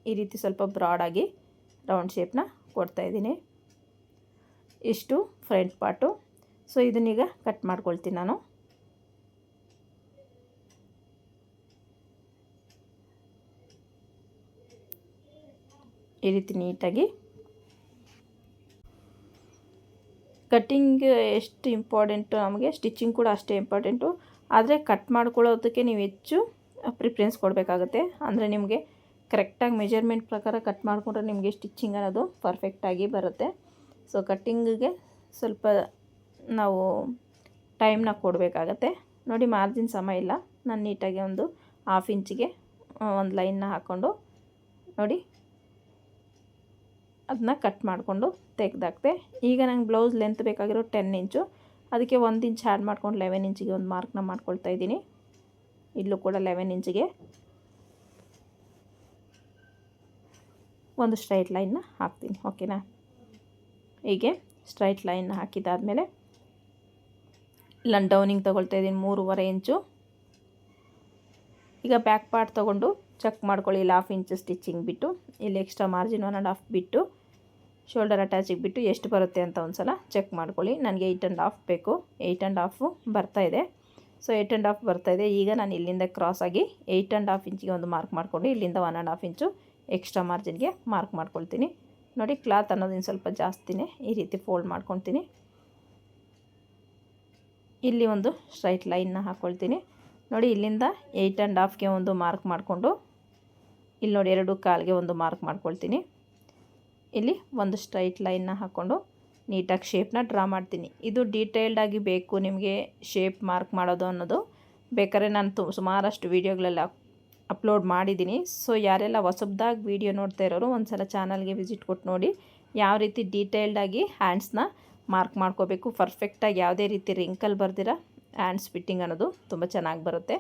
Speaker 1: ಈ ರೀತಿ ಸ್ವಲ್ಪ ಬ್ರಾಡಾಗಿ ರೌಂಡ್ ಶೇಪ್ನ ಕೊಡ್ತಾಯಿದ್ದೀನಿ ಇಷ್ಟು ಫ್ರಂಟ್ ಪಾರ್ಟು. ಸೊ, ಇದನ್ನೀಗ ಕಟ್ ಮಾಡ್ಕೊಳ್ತೀನಿ ನಾನು. ಈ ರೀತಿ ನೀಟಾಗಿ. ಕಟ್ಟಿಂಗ್ ಎಷ್ಟು ಇಂಪಾರ್ಟೆಂಟು, ನಮಗೆ ಸ್ಟಿಚಿಂಗ್ ಕೂಡ ಅಷ್ಟೇ ಇಂಪಾರ್ಟೆಂಟು. ಆದರೆ ಕಟ್ ಮಾಡ್ಕೊಳ್ಳೋದಕ್ಕೆ ನೀವು ಹೆಚ್ಚು ಪ್ರಿಫರೆನ್ಸ್ ಕೊಡಬೇಕಾಗುತ್ತೆ. ಅಂದರೆ ನಿಮಗೆ ಕರೆಕ್ಟಾಗಿ ಮೆಜರ್ಮೆಂಟ್ ಪ್ರಕಾರ ಕಟ್ ಮಾಡಿಕೊಂಡ್ರೆ ನಿಮಗೆ ಸ್ಟಿಚಿಂಗ್ ಅನ್ನೋದು ಪರ್ಫೆಕ್ಟಾಗಿ ಬರುತ್ತೆ. ಸೊ ಕಟ್ಟಿಂಗಿಗೆ ಸ್ವಲ್ಪ ನಾವು ಟೈಮ್ನ ಕೊಡಬೇಕಾಗತ್ತೆ. ನೋಡಿ, ಮಾರ್ಜಿನ್ ಸಮ ಇಲ್ಲ. ನಾನು ನೀಟಾಗಿ ಒಂದು ಹಾಫ್ ಇಂಚಿಗೆ ಒಂದು ಲೈನ್ನ ಹಾಕ್ಕೊಂಡು ನೋಡಿ. ಅದನ್ನ ಕಟ್ ಮಾಡಿಕೊಂಡು ತೆಗೆದಾಕ್ತೆ ಈಗ ನಂಗೆ ಬ್ಲೌಸ್ ಲೆಂತ್ ಬೇಕಾಗಿರೋ ಟೆನ್ ಇಂಚು. ಅದಕ್ಕೆ ಒಂದು ಇಂಚ್ ಆ್ಯಡ್ ಮಾಡ್ಕೊಂಡು ಲೆವೆನ್ ಇಂಚಿಗೆ ಒಂದು ಮಾರ್ಕ್ನ ಮಾಡ್ಕೊಳ್ತಾ ಇದ್ದೀನಿ. ಇಲ್ಲೂ ಕೂಡ ಲೆವೆನ್ ಇಂಚಿಗೆ. ಒಂದು ಸ್ಟ್ರೈಟ್ ಲೈನ್ನ ಹಾಕ್ತೀನಿ ಓಕೆನಾ ಹೀಗೆ ಸ್ಟ್ರೈಟ್ ಲೈನ್ನ ಹಾಕಿದ್ದಾದಮೇಲೆ ಇಲ್ಲ ಡೌನಿಂಗ್ ತೊಗೊಳ್ತಾ ಇದ್ದೀನಿ, ಮೂರುವರೆ ಇಂಚು. ಈಗ ಬ್ಯಾಕ್ ಪಾರ್ಟ್ ತೊಗೊಂಡು ಚೆಕ್ ಮಾಡ್ಕೊಳ್ಳಿ, ಇಲ್ಲಿ ಹಾಫ್ ಇಂಚು ಸ್ಟಿಚಿಂಗ್ ಬಿಟ್ಟು, ಇಲ್ಲಿ extra margin one and half ಬಿಟ್ಟು ಶೋಲ್ಡರ್ ಅಟ್ಯಾಚಿಗೆ ಬಿಟ್ಟು ಎಷ್ಟು ಬರುತ್ತೆ ಅಂತ ಒಂದು ಸಲ ಚೆಕ್ ಮಾಡ್ಕೊಳ್ಳಿ. ನನಗೆ ಏಯ್ಟ್ ಆ್ಯಂಡ್ ಹಾಫ್ ಬೇಕು. ಏಯ್ಟ್ ಆ್ಯಂಡ್ ಹಾಫು ಇದೆ. ಸೊ ಏಯ್ಟ್ ಆ್ಯಂಡ್ ಹಾಫ್ ಬರ್ತಾಯಿದೆ ಈಗ ನಾನು ಇಲ್ಲಿಂದ ಕ್ರಾಸ್ ಆಗಿ ಏಯ್ಟ್ ಆ್ಯಂಡ್ ಹಾಫ್ ಇಂಚಿಗೆ ಒಂದು ಮಾರ್ಕ್ ಮಾಡಿಕೊಂಡು, ಇಲ್ಲಿಂದ one and half inch extra ಮಾರ್ಜಿನ್ಗೆ mark ಮಾಡ್ಕೊಳ್ತೀನಿ. ನೋಡಿ ಕ್ಲಾತ್ ಅನ್ನೋದಿನ್ನು ಸ್ವಲ್ಪ ಜಾಸ್ತಿನೇ ಈ ರೀತಿ ಫೋಲ್ಡ್ ಮಾಡ್ಕೊತೀನಿ ಇಲ್ಲಿ ಒಂದು ಸ್ಟ್ರೈಟ್ ಲೈನ್ನ ಹಾಕ್ಕೊಳ್ತೀನಿ ನೋಡಿ, ಇಲ್ಲಿಂದ ಏಯ್ಟ್ ಆ್ಯಂಡ್ ಹಾಫ್ಗೆ ಒಂದು ಮಾರ್ಕ್ ಮಾಡಿಕೊಂಡು ಇಲ್ಲಿ ನೋಡಿ ಎರಡು ಕಾಲಿಗೆ ಒಂದು ಮಾರ್ಕ್ ಮಾಡ್ಕೊಳ್ತೀನಿ. ಇಲ್ಲಿ ಒಂದು ಸ್ಟ್ರೈಟ್ ಲೈನ್ನ ಹಾಕ್ಕೊಂಡು ನೀಟಾಗಿ ಶೇಪ್ನ ಡ್ರಾ ಮಾಡ್ತೀನಿ. ಇದು ಡೀಟೇಲ್ಡಾಗಿ ಬೇಕು ನಿಮಗೆ ಶೇಪ್ ಮಾರ್ಕ್ ಮಾಡೋದು ಅನ್ನೋದು. ಬೇಕಾದ್ರೆ ನಾನು ತು ಸುಮಾರಷ್ಟು ವೀಡಿಯೋಗಳೆಲ್ಲ ಅಪ್ಲೋಡ್ ಮಾಡಿದ್ದೀನಿ. ಸೊ ಯಾರೆಲ್ಲ ಹೊಸಬ್ದಾಗಿ ವೀಡಿಯೋ ನೋಡ್ತಾ ಇರೋರು ಒಂದು ಸಲ ಚಾನಲ್ಗೆ ವಿಸಿಟ್ ಕೊಟ್ಟು ನೋಡಿ ಯಾವ ರೀತಿ ಡೀಟೇಲ್ಡಾಗಿ ಹ್ಯಾಂಡ್ಸ್ನ ಮಾರ್ಕ್ ಮಾಡ್ಕೋಬೇಕು. ಪರ್ಫೆಕ್ಟಾಗಿ ಯಾವುದೇ ರೀತಿ ರಿಂಕಲ್ ಬರ್ದಿರ ಹ್ಯಾಂಡ್ಸ್ ಫಿಟ್ಟಿಂಗ್ ಅನ್ನೋದು ತುಂಬ ಚೆನ್ನಾಗಿ ಬರುತ್ತೆ.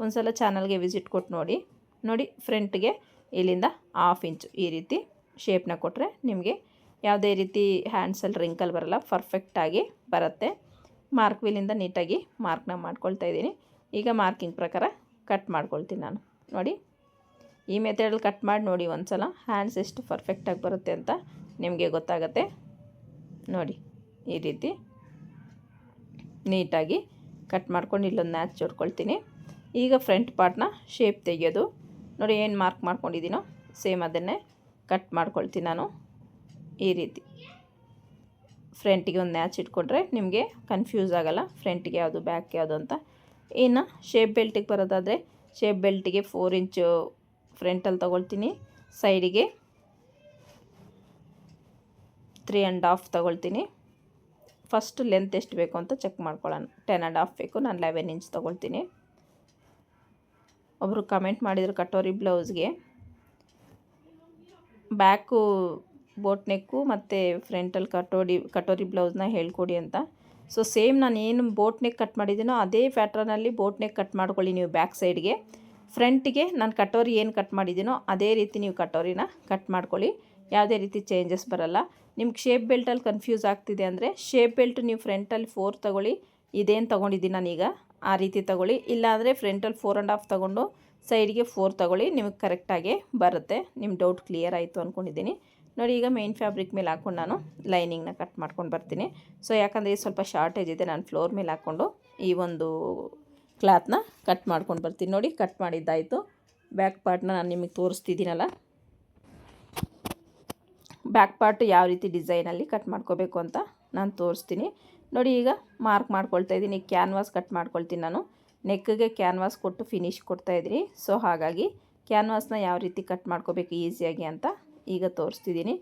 Speaker 1: ಒಂದು ಸಲ ಚಾನಲ್ಗೆ ವಿಸಿಟ್ ಕೊಟ್ಟು ನೋಡಿ. ನೋಡಿ ಫ್ರಂಟ್ಗೆ ಇಲ್ಲಿಂದ ಹಾಫ್ ಇಂಚು ಈ ರೀತಿ ಶೇಪ್ನ ಕೊಟ್ಟರೆ ನಿಮಗೆ ಯಾವುದೇ ರೀತಿ ಹ್ಯಾಂಡ್ಸಲ್ಲಿ ರಿಂಕಲ್ ಬರಲ್ಲ ಪರ್ಫೆಕ್ಟಾಗಿ ಬರುತ್ತೆ. ಮಾರ್ಕ್ ವೀಲಿಂದ ನೀಟಾಗಿ ಮಾರ್ಕ್ನ ಮಾಡ್ಕೊಳ್ತಾ ಇದ್ದೀನಿ. ಈಗ ಮಾರ್ಕಿಂಗ್ ಪ್ರಕಾರ ಕಟ್ ಮಾಡ್ಕೊಳ್ತೀನಿ ನಾನು. ನೋಡಿ, ಈ ಮೆಥಡಲ್ಲಿ ಕಟ್ ಮಾಡಿ ನೋಡಿ ಒಂದು ಸಲ ಹ್ಯಾಂಡ್ಸ್ ಎಷ್ಟು ಪರ್ಫೆಕ್ಟಾಗಿ ಬರುತ್ತೆ ಅಂತ ನಿಮಗೆ ಗೊತ್ತಾಗತ್ತೆ. ನೋಡಿ, ಈ ರೀತಿ ನೀಟಾಗಿ ಕಟ್ ಮಾಡ್ಕೊಂಡು ಇಲ್ಲೊಂದು ನ್ಯಾಚ್ ಜೋಡ್ಕೊಳ್ತೀನಿ. ಈಗ ಫ್ರಂಟ್ ಪಾರ್ಟ್ನ ಶೇಪ್ ತೆಗೆಯೋದು. ನೋಡಿ ಏನು ಮಾರ್ಕ್ ಮಾಡ್ಕೊಂಡಿದ್ದೀನೋ ಸೇಮ್ ಅದನ್ನೇ ಕಟ್ ಮಾಡ್ಕೊಳ್ತೀನಿ ನಾನು ಈ ರೀತಿ. ಫ್ರಂಟಿಗೆ ಒಂದು ನ್ಯಾಚ್ ಇಟ್ಕೊಂಡ್ರೆ ನಿಮಗೆ ಕನ್ಫ್ಯೂಸ್ ಆಗೋಲ್ಲ ಫ್ರಂಟಿಗೆ ಯಾವುದು ಬ್ಯಾಕ್ ಯಾವುದು ಅಂತ. ಇನ್ನು ಶೇಪ್ ಬೆಲ್ಟಿಗೆ ಬರೋದಾದರೆ ಶೇಪ್ ಬೆಲ್ಟಿಗೆ ಫೋರ್ ಇಂಚು ಫ್ರಂಟಲ್ಲಿ ತೊಗೊಳ್ತೀನಿ ಸೈಡಿಗೆ ತ್ರೀ ಆ್ಯಂಡ್ ಹಾಫ್ ತೊಗೊಳ್ತೀನಿ. ಫಸ್ಟ್ ಲೆಂತ್ ಎಷ್ಟು ಬೇಕು ಅಂತ ಚೆಕ್ ಮಾಡ್ಕೊಳ್ಳೋಣ. ಟೆನ್ ಆ್ಯಂಡ್ ಹಾಫ್ ಬೇಕು, ನಾನು ಲೆವೆನ್ ಇಂಚ್ ತೊಗೊಳ್ತೀನಿ. ಒಬ್ಬರು ಕಮೆಂಟ್ ಮಾಡಿದರು ಕಟೋರಿ ಬ್ಲೌಸ್ಗೆ. ಬ್ಯಾಕು, ಬೋಟ್ ನೆಕ್ಕು ಮತ್ತು ಫ್ರಂಟಲ್ಲಿ ಕಟೋರಿ ಕಟೋರಿ ಬ್ಲೌಸ್ನ ಹೇಳ್ಕೊಡಿ ಅಂತ. ಸೊ ಸೇಮ್ ನಾನು ಏನು ಬೋಟ್ ನೆಕ್ ಕಟ್ ಮಾಡಿದ್ದೀನೋ ಅದೇ ಪ್ಯಾಟ್ರನಲ್ಲಿ ಬೋಟ್ ನೆಕ್ ಕಟ್ ಮಾಡ್ಕೊಳ್ಳಿ ನೀವು ಬ್ಯಾಕ್ ಸೈಡ್ಗೆ. ಫ್ರಂಟಿಗೆ ನಾನು ಕಟೋರಿ ಏನು ಕಟ್ ಮಾಡಿದ್ದೀನೋ ಅದೇ ರೀತಿ ನೀವು ಕಟೋರಿನ ಕಟ್ ಮಾಡ್ಕೊಳ್ಳಿ. ಯಾವುದೇ ರೀತಿ ಚೇಂಜಸ್ ಬರಲ್ಲ. ನಿಮ್ಗೆ ಶೇಪ್ ಬೆಲ್ಟಲ್ಲಿ ಕನ್ಫ್ಯೂಸ್ ಆಗ್ತಿದೆ ಅಂದರೆ ಶೇಪ್ ಬೆಲ್ಟ್ ನೀವು ಫ್ರಂಟಲ್ಲಿ ಫೋರ್ ತೊಗೊಳ್ಳಿ. ಇದೇನು ತೊಗೊಂಡಿದ್ದೀನಿ ನಾನೀಗ? ಆ ರೀತಿ ತಗೊಳ್ಳಿ. ಇಲ್ಲಾಂದರೆ ಫ್ರಂಟಲ್ಲಿ ಫೋರ್ ಆ್ಯಂಡ್ ಹಾಫ್ ತೊಗೊಂಡು ಸೈಡ್ಗೆ ಫೋರ್ ತೊಗೊಳ್ಳಿ. ನಿಮಗೆ ಕರೆಕ್ಟಾಗಿ ಬರುತ್ತೆ. ನಿಮ್ಮ ಡೌಟ್ ಕ್ಲಿಯರ್ ಆಯಿತು ಅಂದ್ಕೊಂಡಿದ್ದೀನಿ ನೋಡಿ, ಈಗ ಮೇನ್ ಫ್ಯಾಬ್ರಿಕ್ ಮೇಲೆ ಹಾಕ್ಕೊಂಡು ನಾನು ಲೈನಿಂಗ್ನ ಕಟ್ ಮಾಡ್ಕೊಂಡು ಬರ್ತೀನಿ. ಸೊ ಯಾಕಂದರೆ ಸ್ವಲ್ಪ ಶಾರ್ಟೇಜ್ ಇದೆ, ನಾನು ಫ್ಲೋರ್ ಮೇಲೆ ಹಾಕ್ಕೊಂಡು ಈ ಒಂದು ಕ್ಲಾತ್ನ ಕಟ್ ಮಾಡ್ಕೊಂಡು ಬರ್ತೀನಿ. ನೋಡಿ ಕಟ್ ಮಾಡಿದ್ದಾಯಿತು. ಬ್ಯಾಕ್ ಪಾರ್ಟ್ನ ನಾನು ನಿಮಗೆ ತೋರಿಸ್ತಿದ್ದೀನಲ್ಲ. ಬ್ಯಾಕ್ ಪಾರ್ಟ್ ಯಾವ ರೀತಿ ಡಿಸೈನಲ್ಲಿ ಕಟ್ ಮಾಡ್ಕೋಬೇಕು ಅಂತ ನಾನು ತೋರಿಸ್ತೀನಿ. ನೋಡಿ ಈಗ ಮಾರ್ಕ್ ಮಾಡ್ಕೊಳ್ತಾ ಇದ್ದೀನಿ. ಕ್ಯಾನ್ವಾಸ್ ಕಟ್ ಮಾಡ್ಕೊಳ್ತೀನಿ ನಾನು. ನೆಕ್ಗೆ ಕ್ಯಾನ್ವಾಸ್ ಕೊಟ್ಟು ಫಿನಿಶ್ ಕೊಡ್ತಾಯಿದ್ದೀನಿ ಸೊ ಹಾಗಾಗಿ ಕ್ಯಾನ್ವಾಸ್ನ ಯಾವ ರೀತಿ ಕಟ್ ಮಾಡ್ಕೋಬೇಕು ಈಸಿಯಾಗಿ ಅಂತ ಈಗ ತೋರಿಸ್ತಿದ್ದೀನಿ.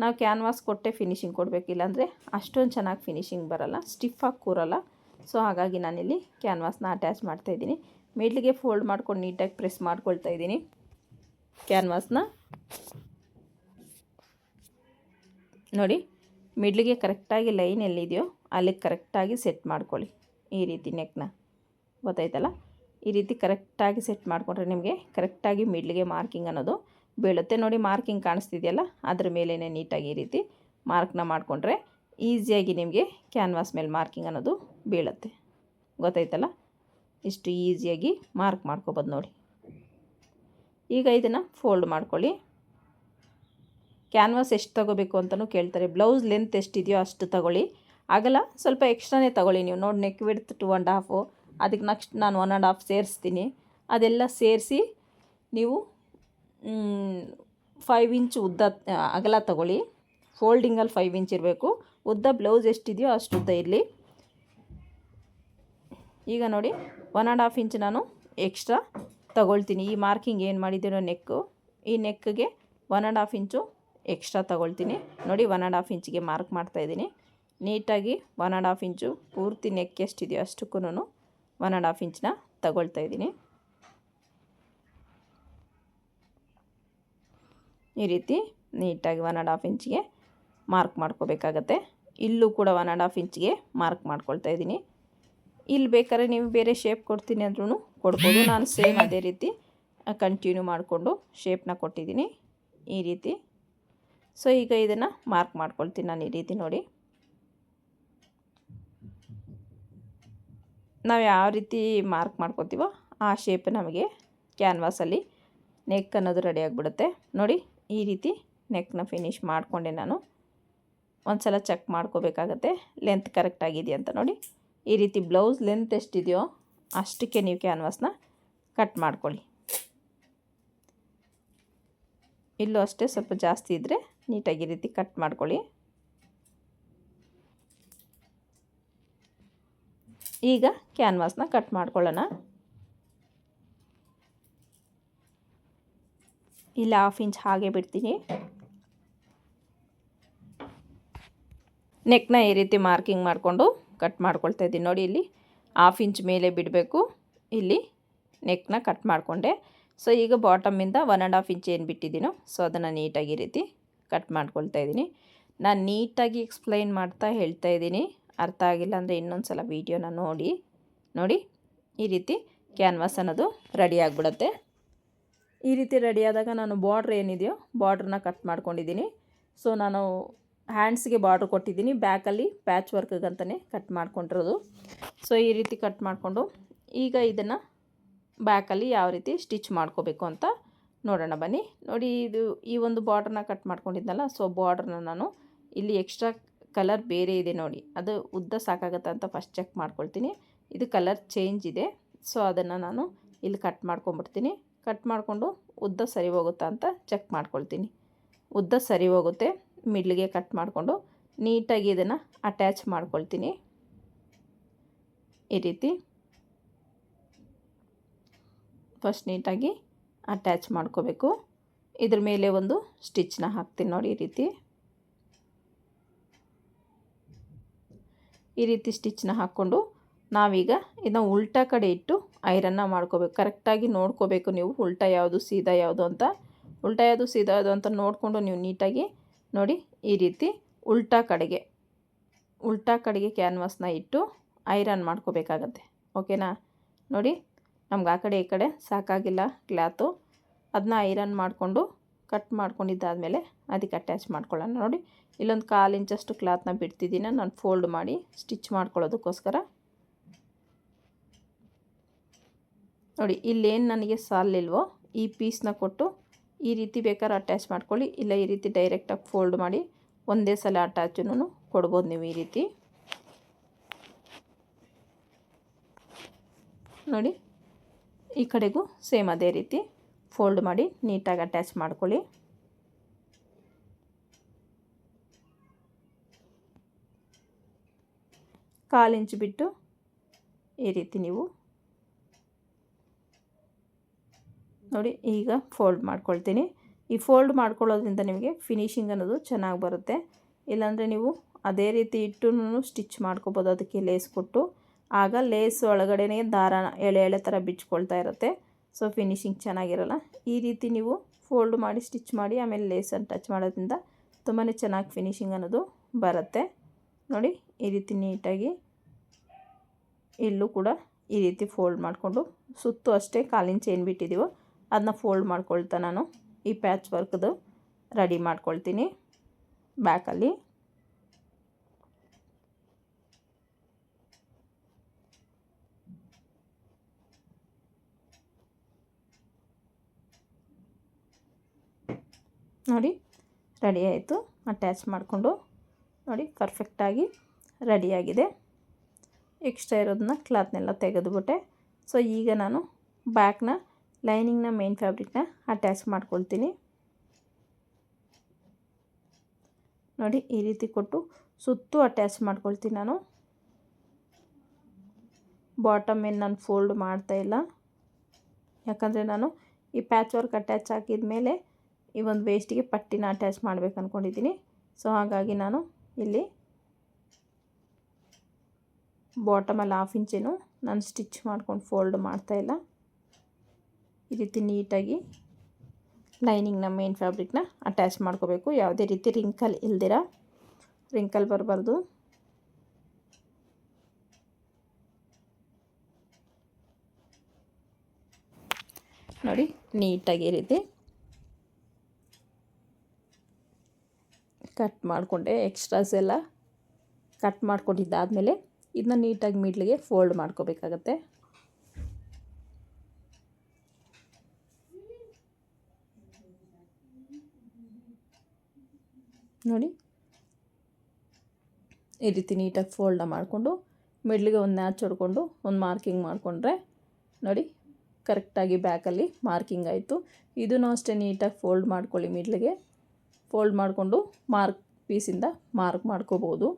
Speaker 1: ನಾವು ಕ್ಯಾನ್ವಾಸ್ ಕೊಟ್ಟೆ ಫಿನಿಶಿಂಗ್ ಕೊಡಬೇಕಿಲ್ಲ ಅಂದರೆ ಅಷ್ಟೊಂದು ಚೆನ್ನಾಗಿ ಫಿನಿಶಿಂಗ್ ಬರಲ್ಲ. ಸ್ಟಿಫಾಗಿ ಕೂರಲ್ಲ. ಸೊ ಹಾಗಾಗಿ ನಾನಿಲ್ಲಿ ಕ್ಯಾನ್ವಾಸ್ನ ಅಟ್ಯಾಚ್ ಮಾಡ್ತಾಯಿದ್ದೀನಿ ಮಿಡ್ಲಿಗೆ ಫೋಲ್ಡ್ ಮಾಡ್ಕೊಂಡು ನೀಟಾಗಿ ಪ್ರೆಸ್ ಮಾಡ್ಕೊಳ್ತಾ ಇದ್ದೀನಿ. ಕ್ಯಾನ್ವಾಸ್ನ. ನೋಡಿ, ಮಿಡ್ಲಿಗೆ ಕರೆಕ್ಟಾಗಿ ಲೈನ್ ಎಲ್ಲಿದೆಯೋ ಅಲ್ಲಿಗೆ ಕರೆಕ್ಟಾಗಿ ಸೆಟ್ ಮಾಡ್ಕೊಳ್ಳಿ. ಈ ರೀತಿ ನೆಕ್ನ ಗೊತ್ತಾಯ್ತಲ್ಲ? ಈ ರೀತಿ ಕರೆಕ್ಟಾಗಿ ಸೆಟ್ ಮಾಡಿಕೊಂಡ್ರೆ ನಿಮಗೆ ಕರೆಕ್ಟಾಗಿ ಮಿಡ್ಲಿಗೆ ಮಾರ್ಕಿಂಗ್ ಅನ್ನೋದು ಬೀಳುತ್ತೆ. ನೋಡಿ ಮಾರ್ಕಿಂಗ್ ಕಾಣಿಸ್ತಿದೆಯಲ್ಲ? ಅದ್ರ ಮೇಲೇ ನೀಟಾಗಿ ಈ ರೀತಿ ಮಾರ್ಕ್ನ ಮಾಡಿಕೊಂಡ್ರೆ ಈಸಿಯಾಗಿ ನಿಮಗೆ ಕ್ಯಾನ್ವಾಸ್ ಮೇಲೆ ಮಾರ್ಕಿಂಗ್ ಅನ್ನೋದು ಬೀಳುತ್ತೆ. ಗೊತ್ತಾಯ್ತಲ್ಲ? ಇಷ್ಟು ಈಸಿಯಾಗಿ ಮಾರ್ಕ್ ಮಾಡ್ಕೊಬೋದು ನೋಡಿ. ಈಗ ಇದನ್ನು ಫೋಲ್ಡ್ ಮಾಡ್ಕೊಳ್ಳಿ. ಕ್ಯಾನ್ವಾಸ್ ಎಷ್ಟು ತೊಗೋಬೇಕು ಅಂತಲೂ ಕೇಳ್ತಾರೆ. ಬ್ಲೌಸ್ ಲೆಂತ್ ಎಷ್ಟಿದೆಯೋ ಅಷ್ಟು ತಗೊಳ್ಳಿ. ಆಗಲ್ಲ, ಸ್ವಲ್ಪ ಎಕ್ಸ್ಟ್ರಾನೇ ತೊಗೊಳ್ಳಿ ನೀವು. ನೋಡಿ neck width two and half ಅದಕ್ಕೆ ನೆಕ್ಸ್ಟ್ ನಾನು ಒನ್ ಆ್ಯಂಡ್ ಹಾಫ್ ಸೇರಿಸ್ತೀನಿ. ಅದೆಲ್ಲ ಸೇರಿಸಿ ನೀವು ಫೈವ್ ಇಂಚ್ ಉದ್ದ, ಅಗಲ ತಗೊಳ್ಳಿ. ಫೋಲ್ಡಿಂಗಲ್ಲಿ ಫೈವ್ ಇಂಚ್ ಇರಬೇಕು. ಉದ್ದ ಬ್ಲೌಸ್ ಎಷ್ಟಿದೆಯೋ ಅಷ್ಟು ಉದ್ದ ಇರಲಿ. ಈಗ ನೋಡಿ ಒನ್ ಆ್ಯಂಡ್ ಹಾಫ್ ಇಂಚ್ ನಾನು ಎಕ್ಸ್ಟ್ರಾ ತಗೊಳ್ತೀನಿ. ಈ ಮಾರ್ಕಿಂಗ್ ಏನು ಮಾಡಿದ್ದೀರೋ ನೆಕ್ಕು ಈ ನೆಕ್ಗೆ one and half inch extra ತಗೊಳ್ತೀನಿ. ನೋಡಿ ಒನ್ ಆ್ಯಂಡ್ ಹಾಫ್ ಇಂಚಿಗೆ ಮಾರ್ಕ್ ಮಾಡ್ತಾಯಿದ್ದೀನಿ ನೀಟಾಗಿ ಒನ್ ಆ್ಯಂಡ್ ಹಾಫ್ ಇಂಚು ಪೂರ್ತಿ ನೆಕ್ ಎಷ್ಟಿದೆಯೋ ಅಷ್ಟಕ್ಕೂ ಒನ್ ಆ್ಯಂಡ್ ಹಾಫ್ ಇಂಚನ್ನ ತಗೊಳ್ತಾ ಇದ್ದೀನಿ. ಈ ರೀತಿ ನೀಟಾಗಿ ಒನ್ ಆ್ಯಂಡ್ ಹಾಫ್ ಇಂಚಿಗೆ ಮಾರ್ಕ್ ಮಾಡ್ಕೋಬೇಕಾಗತ್ತೆ. ಇಲ್ಲೂ ಕೂಡ ಒನ್ ಆ್ಯಂಡ್ ಹಾಫ್ ಇಂಚಿಗೆ ಮಾರ್ಕ್ ಮಾಡ್ಕೊಳ್ತಾ ಇದ್ದೀನಿ. ಇಲ್ಲಿ ಬೇಕಾದ್ರೆ ನೀವು ಬೇರೆ ಶೇಪ್ ಕೊಡ್ತೀನಿ ಅಂದ್ರೂ ಕೊಡ್ಬೋದು. ನಾನು ಸೇಮ್ ಅದೇ ರೀತಿ ಕಂಟಿನ್ಯೂ ಮಾಡಿಕೊಂಡು ಶೇಪ್ನ ಕೊಟ್ಟಿದ್ದೀನಿ. ಈ ರೀತಿ. ಸೊ ಈಗ ಇದನ್ನು ಮಾರ್ಕ್ ಮಾಡ್ಕೊಳ್ತೀನಿ ನಾನು ಈ ರೀತಿ ನೋಡಿ. ನಾವು ಯಾವ ರೀತಿ ಮಾರ್ಕ್ ಮಾಡ್ಕೊತೀವೋ ಆ ಶೇಪ್ ನಮಗೆ ಕ್ಯಾನ್ವಾಸಲ್ಲಿ ನೆಕ್ ಅನ್ನೋದು ರೆಡಿ ಆಗಿಬಿಡುತ್ತೆ. ನೋಡಿ, ಈ ರೀತಿ ನೆಕ್ನ ಫಿನಿಶ್ ಮಾಡಿಕೊಂಡೆ ನಾನು. ಒಂದು ಸಲ ಚೆಕ್ ಮಾಡ್ಕೋಬೇಕಾಗತ್ತೆ. ಲೆಂತ್ ಕರೆಕ್ಟ್ ಆಗಿದೆಯಾ ಅಂತ ನೋಡಿ. ಈ ರೀತಿ ಬ್ಲೌಸ್ ಲೆಂತ್ ಎಷ್ಟಿದೆಯೋ ಅಷ್ಟಕ್ಕೆ ನೀವು ಕ್ಯಾನ್ವಾಸ್ನ ಕಟ್ ಮಾಡ್ಕೊಳ್ಳಿ. ಇಲ್ಲೂ ಅಷ್ಟೇ ಸ್ವಲ್ಪ ಜಾಸ್ತಿ ಇದ್ದರೆ ನೀಟಾಗಿ ರೀತಿ ಕಟ್ ಮಾಡ್ಕೊಳ್ಳಿ. ಈಗ ಕ್ಯಾನ್ವಾಸ್ನ ಕಟ್ ಮಾಡ್ಕೊಳ್ಳೋಣ. ಇಲ್ಲಿ ಹಾಫ್ ಇಂಚ್ ಹಾಗೆ ಬಿಡ್ತೀನಿ. ನೆಕ್ನ ಈ ರೀತಿ ಮಾರ್ಕಿಂಗ್ ಮಾಡಿಕೊಂಡು ಕಟ್ ಮಾಡ್ಕೊಳ್ತಾ ಇದ್ದೀನಿ. ನೋಡಿ ಇಲ್ಲಿ ಹಾಫ್ ಇಂಚ್ ಮೇಲೆ ಬಿಡಬೇಕು. ಇಲ್ಲಿ ನೆಕ್ನ ಕಟ್ ಮಾಡಿಕೊಂಡೆ. ಸೊ ಈಗ ಬಾಟಮಿಂದ ಒನ್ ಆ್ಯಂಡ್ ಹಾಫ್ ಇಂಚ್ ಏನು ಬಿಟ್ಟಿದ್ದೀನೋ ಸೊ ಅದನ್ನು ನೀಟಾಗಿ ಈ ರೀತಿ ಕಟ್ ಮಾಡ್ಕೊಳ್ತಾ ಇದ್ದೀನಿ. ನಾನು ನೀಟಾಗಿ ಎಕ್ಸ್ಪ್ಲೈನ್ ಮಾಡ್ತಾ ಹೇಳ್ತಾ ಇದ್ದೀನಿ. ಅರ್ಥ ಆಗಿಲ್ಲ ಅಂದರೆ ಇನ್ನೊಂದು ಸಲ ವೀಡಿಯೋನ ನೋಡಿ ನೋಡಿ. ಈ ರೀತಿ ಕ್ಯಾನ್ವಾಸ್ ಅನ್ನೋದು ರೆಡಿ ಆಗಿಬಿಡುತ್ತೆ. ಈ ರೀತಿ ರೆಡಿಯಾದಾಗ ನಾನು ಬಾರ್ಡ್ರ್ ಏನಿದೆಯೋ ಬಾರ್ಡ್ರನ್ನ ಕಟ್ ಮಾಡ್ಕೊಂಡಿದ್ದೀನಿ. ಸೊ ನಾನು ಹ್ಯಾಂಡ್ಸ್ಗೆ ಬಾರ್ಡ್ರ್ ಕೊಟ್ಟಿದ್ದೀನಿ ಬ್ಯಾಕಲ್ಲಿ ಪ್ಯಾಚ್ ವರ್ಕ್ಗಂತಲೇ ಕಟ್ ಮಾಡ್ಕೊಂಡಿರೋದು. ಸೊ ಈ ರೀತಿ ಕಟ್ ಮಾಡಿಕೊಂಡು ಈಗ ಇದನ್ನು ಬ್ಯಾಕಲ್ಲಿ ಯಾವ ರೀತಿ ಸ್ಟಿಚ್ ಮಾಡ್ಕೋಬೇಕು ಅಂತ ನೋಡೋಣ ಬನ್ನಿ. ನೋಡಿ, ಇದು ಈ ಒಂದು ಬಾರ್ಡ್ರನ್ನ ಕಟ್ ಮಾಡ್ಕೊಂಡಿದ್ನಲ್ಲ ಸೊ ಬಾರ್ಡ್ರನ್ನ ನಾನು ಇಲ್ಲಿ ಎಕ್ಸ್ಟ್ರಾ ಕಲರ್ ಬೇರೆ ಇದೆ ನೋಡಿ. ಅದು ಉದ್ದ ಸಾಕಾಗತ್ತೆ ಅಂತ ಫಸ್ಟ್ ಚೆಕ್ ಮಾಡ್ಕೊಳ್ತೀನಿ. ಇದು ಕಲರ್ ಚೇಂಜ್ ಇದೆ. ಸೊ ಅದನ್ನು ನಾನು ಇಲ್ಲಿ ಕಟ್ ಮಾಡ್ಕೊಂಬಿಡ್ತೀನಿ ಕಟ್ ಮಾಡಿಕೊಂಡು ಉದ್ದ ಸರಿ ಹೋಗುತ್ತಾ ಅಂತ ಚೆಕ್ ಮಾಡ್ಕೊಳ್ತೀನಿ. ಉದ್ದ ಸರಿ ಹೋಗುತ್ತೆ. ಮಿಡ್ಲಿಗೆ ಕಟ್ ಮಾಡಿಕೊಂಡು ನೀಟಾಗಿ ಇದನ್ನು ಅಟ್ಯಾಚ್ ಮಾಡ್ಕೊಳ್ತೀನಿ. ಈ ರೀತಿ. ಫಸ್ಟ್ ನೀಟಾಗಿ ಅಟ್ಯಾಚ್ ಮಾಡ್ಕೋಬೇಕು. ಇದ್ರ ಮೇಲೆ ಒಂದು ಸ್ಟಿಚ್ನ ಹಾಕ್ತೀನಿ ನೋಡಿ ಈ ರೀತಿ. ಈ ರೀತಿ ಸ್ಟಿಚ್ನ ಹಾಕ್ಕೊಂಡು ನಾವೀಗ ಇದನ್ನ ಉಲ್ಟಾ ಕಡೆ ಇಟ್ಟು ಐರನ್ನ ಮಾಡ್ಕೋಬೇಕು. ಕರೆಕ್ಟಾಗಿ ನೋಡ್ಕೋಬೇಕು ನೀವು ಉಲ್ಟಾ ಯಾವುದು ಸೀದಾ ಯಾವುದು ಅಂತ. ಉಲ್ಟಾ ಯಾವುದು ಸೀದಾ ಯಾವುದು ಅಂತ ನೋಡಿಕೊಂಡು ನೀವು ನೀಟಾಗಿ ನೋಡಿ ಈ ರೀತಿ ಉಲ್ಟಾ ಕಡೆಗೆ ಉಲ್ಟಾ ಕಡೆಗೆ ಕ್ಯಾನ್ವಾಸ್ನ ಇಟ್ಟು ಐರನ್ ಮಾಡ್ಕೋಬೇಕಾಗತ್ತೆ. ಓಕೆನಾ ನೋಡಿ, ನಮ್ಗೆ ಆ ಕಡೆ ಈ ಕಡೆ ಸಾಕಾಗಿಲ್ಲ ಕ್ಲಾತು ಅದನ್ನ ಐರನ್ ಮಾಡಿಕೊಂಡು ಕಟ್ ಮಾಡ್ಕೊಂಡಿದ್ದಾದಮೇಲೆ ಅದಕ್ಕೆ ಅಟ್ಯಾಚ್ ಮಾಡ್ಕೊಳ್ಳೋಣ. ನೋಡಿ ಇಲ್ಲೊಂದು ಕಾಲು ಇಂಚಷ್ಟು ಕ್ಲಾತ್ನ ಬಿಡ್ತಿದ್ದೀನಿ. ನಾನು ಫೋಲ್ಡ್ ಮಾಡಿ ಸ್ಟಿಚ್ ಮಾಡ್ಕೊಳ್ಳೋದಕ್ಕೋಸ್ಕರ. ನೋಡಿ, ಇಲ್ಲೇನು ನನಗೆ ಸಾಲಿಲ್ವೋ, ಈ ಪೀಸ್ನ ಕೊಟ್ಟು ಈ ರೀತಿ ಬೇಕಾದ್ರೆ ಅಟ್ಯಾಚ್ ಮಾಡ್ಕೊಳ್ಳಿ. ಇಲ್ಲ, ಈ ರೀತಿ ಡೈರೆಕ್ಟಾಗಿ ಫೋಲ್ಡ್ ಮಾಡಿ ಒಂದೇ ಸಲ ಅಟ್ಯಾಚನ್ನು ಕೊಡ್ಬೋದು ನೀವು ಈ ರೀತಿ. ನೋಡಿ, ಈ ಕಡೆಗೂ ಸೇಮ್ ಅದೇ ರೀತಿ ಫೋಲ್ಡ್ ಮಾಡಿ ನೀಟಾಗಿ ಅಟ್ಯಾಚ್ ಮಾಡ್ಕೊಳ್ಳಿ. ಕಾಲು ಇಂಚು ಬಿಟ್ಟು ಈ ರೀತಿ ನೀವು ನೋಡಿ ಈಗ ಫೋಲ್ಡ್ ಮಾಡ್ಕೊಳ್ತೀನಿ. ಈ ಫೋಲ್ಡ್ ಮಾಡ್ಕೊಳ್ಳೋದ್ರಿಂದ ನಿಮಗೆ ಫಿನಿಶಿಂಗ್ ಅನ್ನೋದು ಚೆನ್ನಾಗಿ ಬರುತ್ತೆ. ಇಲ್ಲಾಂದರೆ ನೀವು ಅದೇ ರೀತಿ ಇಟ್ಟು ಸ್ಟಿಚ್ ಮಾಡ್ಕೋಬೋದು. ಅದಕ್ಕೆ ಲೇಸ್ ಕೊಟ್ಟು ಆಗ ಲೇಸ್ ಒಳಗಡೆನೇ ದಾರ ಎಳೆ ಎಳೆ ಥರ ಬಿಚ್ಕೊಳ್ತಾ ಇರುತ್ತೆ. ಸೊ ಫಿನಿಷಿಂಗ್ ಚೆನ್ನಾಗಿರಲ್ಲ. ಈ ರೀತಿ ನೀವು ಫೋಲ್ಡ್ ಮಾಡಿ ಸ್ಟಿಚ್ ಮಾಡಿ ಆಮೇಲೆ ಲೇಸನ್ನು ಟಚ್ ಮಾಡೋದ್ರಿಂದ ತುಂಬಾ ಚೆನ್ನಾಗಿ ಫಿನಿಷಿಂಗ್ ಅನ್ನೋದು ಬರುತ್ತೆ. ನೋಡಿ ಈ ರೀತಿ ನೀಟಾಗಿ ಇಲ್ಲೂ ಕೂಡ ಈ ರೀತಿ ಫೋಲ್ಡ್ ಮಾಡಿಕೊಂಡು ಸುತ್ತು ಅಷ್ಟೇ ಕಾಲಿನ ಚೈನ್ ಬಿಟ್ಟಿದ್ದೀವೋ ಅದನ್ನ ಫೋಲ್ಡ್ ಮಾಡ್ಕೊಳ್ತಾ ನಾನು ಈ ಪ್ಯಾಚ್ ವರ್ಕ್ದು ರೆಡಿ ಮಾಡ್ಕೊಳ್ತೀನಿ. ಬ್ಯಾಕಲ್ಲಿ ನೋಡಿ ರೆಡಿ ಆಯಿತು. ಅಟ್ಯಾಚ್ ಮಾಡಿಕೊಂಡು ನೋಡಿ ಪರ್ಫೆಕ್ಟಾಗಿ ರೆಡಿಯಾಗಿದೆ ಎಕ್ಸ್ಟ್ರಾ ಇರೋದನ್ನ ಕ್ಲಾತ್ನೆಲ್ಲ ತೆಗೆದುಬಿಟ್ಟೆ. ಸೊ ಈಗ ನಾನು ಬ್ಯಾಕ್ನ ಲೈನಿಂಗ್ನ ಮೇನ್ ಫ್ಯಾಬ್ರಿಕ್ನ ಅಟ್ಯಾಚ್ ಮಾಡ್ಕೊಳ್ತೀನಿ. ನೋಡಿ, ಈ ರೀತಿ ಕೊಟ್ಟು ಸುತ್ತು ಅಟ್ಯಾಚ್ ಮಾಡ್ಕೊಳ್ತೀನಿ ನಾನು. ಬಾಟಮ್ ಏನು ನಾನು ಫೋಲ್ಡ್ ಮಾಡ್ತಾ ಇಲ್ಲ. ಯಾಕಂದರೆ ನಾನು ಈ ಪ್ಯಾಚ್ ವರ್ಕ್ ಅಟ್ಯಾಚ್ ಹಾಕಿದ ಮೇಲೆ ಈ ಒಂದು ವೇಸ್ಟಿಗೆ ಪಟ್ಟಿನ ಅಟ್ಯಾಚ್ ಮಾಡಬೇಕು ಅಂದ್ಕೊಂಡಿದ್ದೀನಿ ಸೊ ಹಾಗಾಗಿ ನಾನು ಇಲ್ಲಿ ಬಾಟಮಲ್ಲಿ ಹಾಫ್ ಇಂಚೇನು ನಾನು ಸ್ಟಿಚ್ ಮಾಡ್ಕೊಂಡು ಫೋಲ್ಡ್ ಮಾಡ್ತಾಯಿಲ್ಲ ಈ ರೀತಿ ನೀಟಾಗಿ ಲೈನಿಂಗ್ನ ಮೇನ್ ಫ್ಯಾಬ್ರಿಕ್ನ ಅಟ್ಯಾಚ್ ಮಾಡ್ಕೋಬೇಕು. ಯಾವುದೇ ರೀತಿ ರಿಂಕಲ್ ಇಲ್ದಿರ. ರಿಂಕಲ್ ಬರಬಾರ್ದು. ನೋಡಿ, ನೀಟಾಗಿ ರೀತಿ. ಕಟ್ ಮಾಡಿಕೊಂಡೆ ಎಕ್ಸ್ಟ್ರಾಸ್ ಎಲ್ಲ ಕಟ್ ಮಾಡ್ಕೊಂಡಿದ್ದಾದಮೇಲೆ ಇದನ್ನ ನೀಟಾಗಿ ಮಿಡ್ಲಿಗೆ ಫೋಲ್ಡ್ ಮಾಡ್ಕೋಬೇಕಾಗತ್ತೆ. ನೋಡಿ, ಈ ರೀತಿ ನೀಟಾಗಿ ಫೋಲ್ಡ ಮಾಡಿಕೊಂಡು ಮಿಡ್ಲಿಗೆ ಒಂದು ನ್ಯಾಚ್ ಹೊಡ್ಕೊಂಡು ಒಂದು ಮಾರ್ಕಿಂಗ್ ಮಾಡಿಕೊಂಡ್ರೆ ನೋಡಿ, ಕರೆಕ್ಟಾಗಿ ಬ್ಯಾಕಲ್ಲಿ ಮಾರ್ಕಿಂಗ್ ಆಯಿತು. ಇದನ್ನು ಅಷ್ಟೇ ನೀಟಾಗಿ ಫೋಲ್ಡ್ ಮಾಡ್ಕೊಳ್ಳಿ ಮಿಡ್ಲಿಗೆ. ಫೋಲ್ಡ್ ಮಾಡಿಕೊಂಡು ಮಾರ್ಕ್ ಪೀಸಿಂದ ಮಾರ್ಕ್ ಮಾಡ್ಕೋಬೋದು.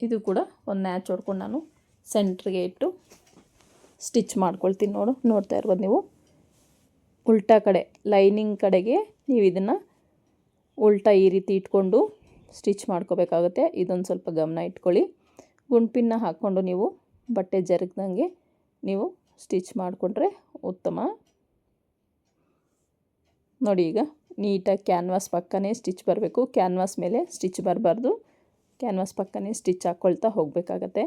Speaker 1: ಇದು ಕೂಡ ಒಂದು ನ್ಯಾಚ್ ಹೊಡ್ಕೊಂಡು ನಾನು ಸೆಂಟ್ರಿಗೆ ಇಟ್ಟು ಸ್ಟಿಚ್ ಮಾಡ್ಕೊಳ್ತೀನಿ ನೋಡು, ನೋಡ್ತಾ ಇರ್ಬೋದು ನೀವು. ಉಲ್ಟಾ ಕಡೆ ಲೈನಿಂಗ್ ಕಡೆಗೆ ನೀವು ಇದನ್ನು ಉಲ್ಟಾ ಈ ರೀತಿ ಇಟ್ಕೊಂಡು ಸ್ಟಿಚ್ ಮಾಡ್ಕೋಬೇಕಾಗುತ್ತೆ. ಇದೊಂದು ಸ್ವಲ್ಪ ಗಮನ ಇಟ್ಕೊಳ್ಳಿ. ಗುಂಡ್ಪಿನ್ನ ಹಾಕ್ಕೊಂಡು ನೀವು ಬಟ್ಟೆ ಜರುಗ್ದಂಗೆ ನೀವು ಸ್ಟಿಚ್ ಮಾಡಿಕೊಂಡ್ರೆ ಉತ್ತಮ. ನೋಡಿ ಈಗ ನೀಟಾಗಿ ಕ್ಯಾನ್ವಾಸ್ ಪಕ್ಕನೇ ಸ್ಟಿಚ್ ಬರಬೇಕು. ಕ್ಯಾನ್ವಾಸ್ ಮೇಲೆ ಸ್ಟಿಚ್ ಬರಬಾರ್ದು. ಕ್ಯಾನ್ವಾಸ್ ಪಕ್ಕನೇ ಸ್ಟಿಚ್ ಹಾಕ್ಕೊಳ್ತಾ ಹೋಗಬೇಕಾಗತ್ತೆ.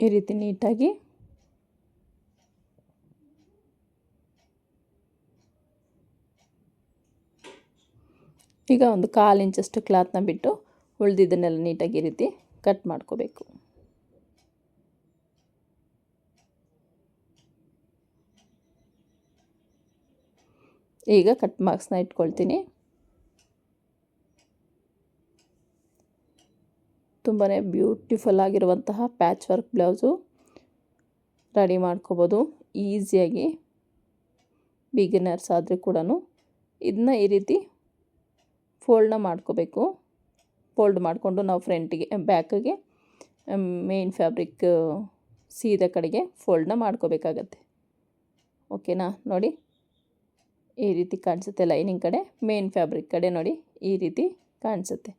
Speaker 1: ಈ ರೀತಿ ನೀಟಾಗಿ ಈಗ ಒಂದು ಕಾಲು ಇಂಚಷ್ಟು ಕ್ಲಾತ್ನ ಬಿಟ್ಟು ಉಳಿದಿದ್ದನ್ನೆಲ್ಲ ನೀಟಾಗಿ ಈ ರೀತಿ ಕಟ್ ಮಾಡ್ಕೋಬೇಕು. ಈಗ ಕಟ್ ಮಾರ್ಕ್ಸ್ನ ಇಟ್ಕೊಳ್ತೀನಿ. ತುಂಬಾ ಬ್ಯೂಟಿಫುಲ್ ಆಗಿರುವಂತಹ ಪ್ಯಾಚ್ ವರ್ಕ್ ಬ್ಲೌಸು ರೆಡಿ ಮಾಡ್ಕೋಬೋದು. ಈಸಿಯಾಗಿ ಬಿಗಿನರ್ಸ್ ಆದರೆ ಕೂಡ ಇದನ್ನ ಈ ರೀತಿ ಫೋಲ್ಡ್ನ ಮಾಡ್ಕೋಬೇಕು. ಫೋಲ್ಡ್ ಮಾಡಿಕೊಂಡು ನಾವು ಫ್ರಂಟಿಗೆ ಬ್ಯಾಕಿಗೆ ಮೇನ್ ಫ್ಯಾಬ್ರಿಕ್ ಸೀದ ಕಡೆಗೆ ಫೋಲ್ಡ್ನ ಮಾಡ್ಕೋಬೇಕಾಗತ್ತೆ. ಓಕೆನಾ ನೋಡಿ. ಈ ರೀತಿ ಕಾಣಿಸುತ್ತೆ ಲೈನಿಂಗ್ ಕಡೆ ಮೇನ್ ಫ್ಯಾಬ್ರಿಕ್ ಕಡೆ ನೋಡಿ, ಈ ರೀತಿ ಕಾಣಿಸುತ್ತೆ.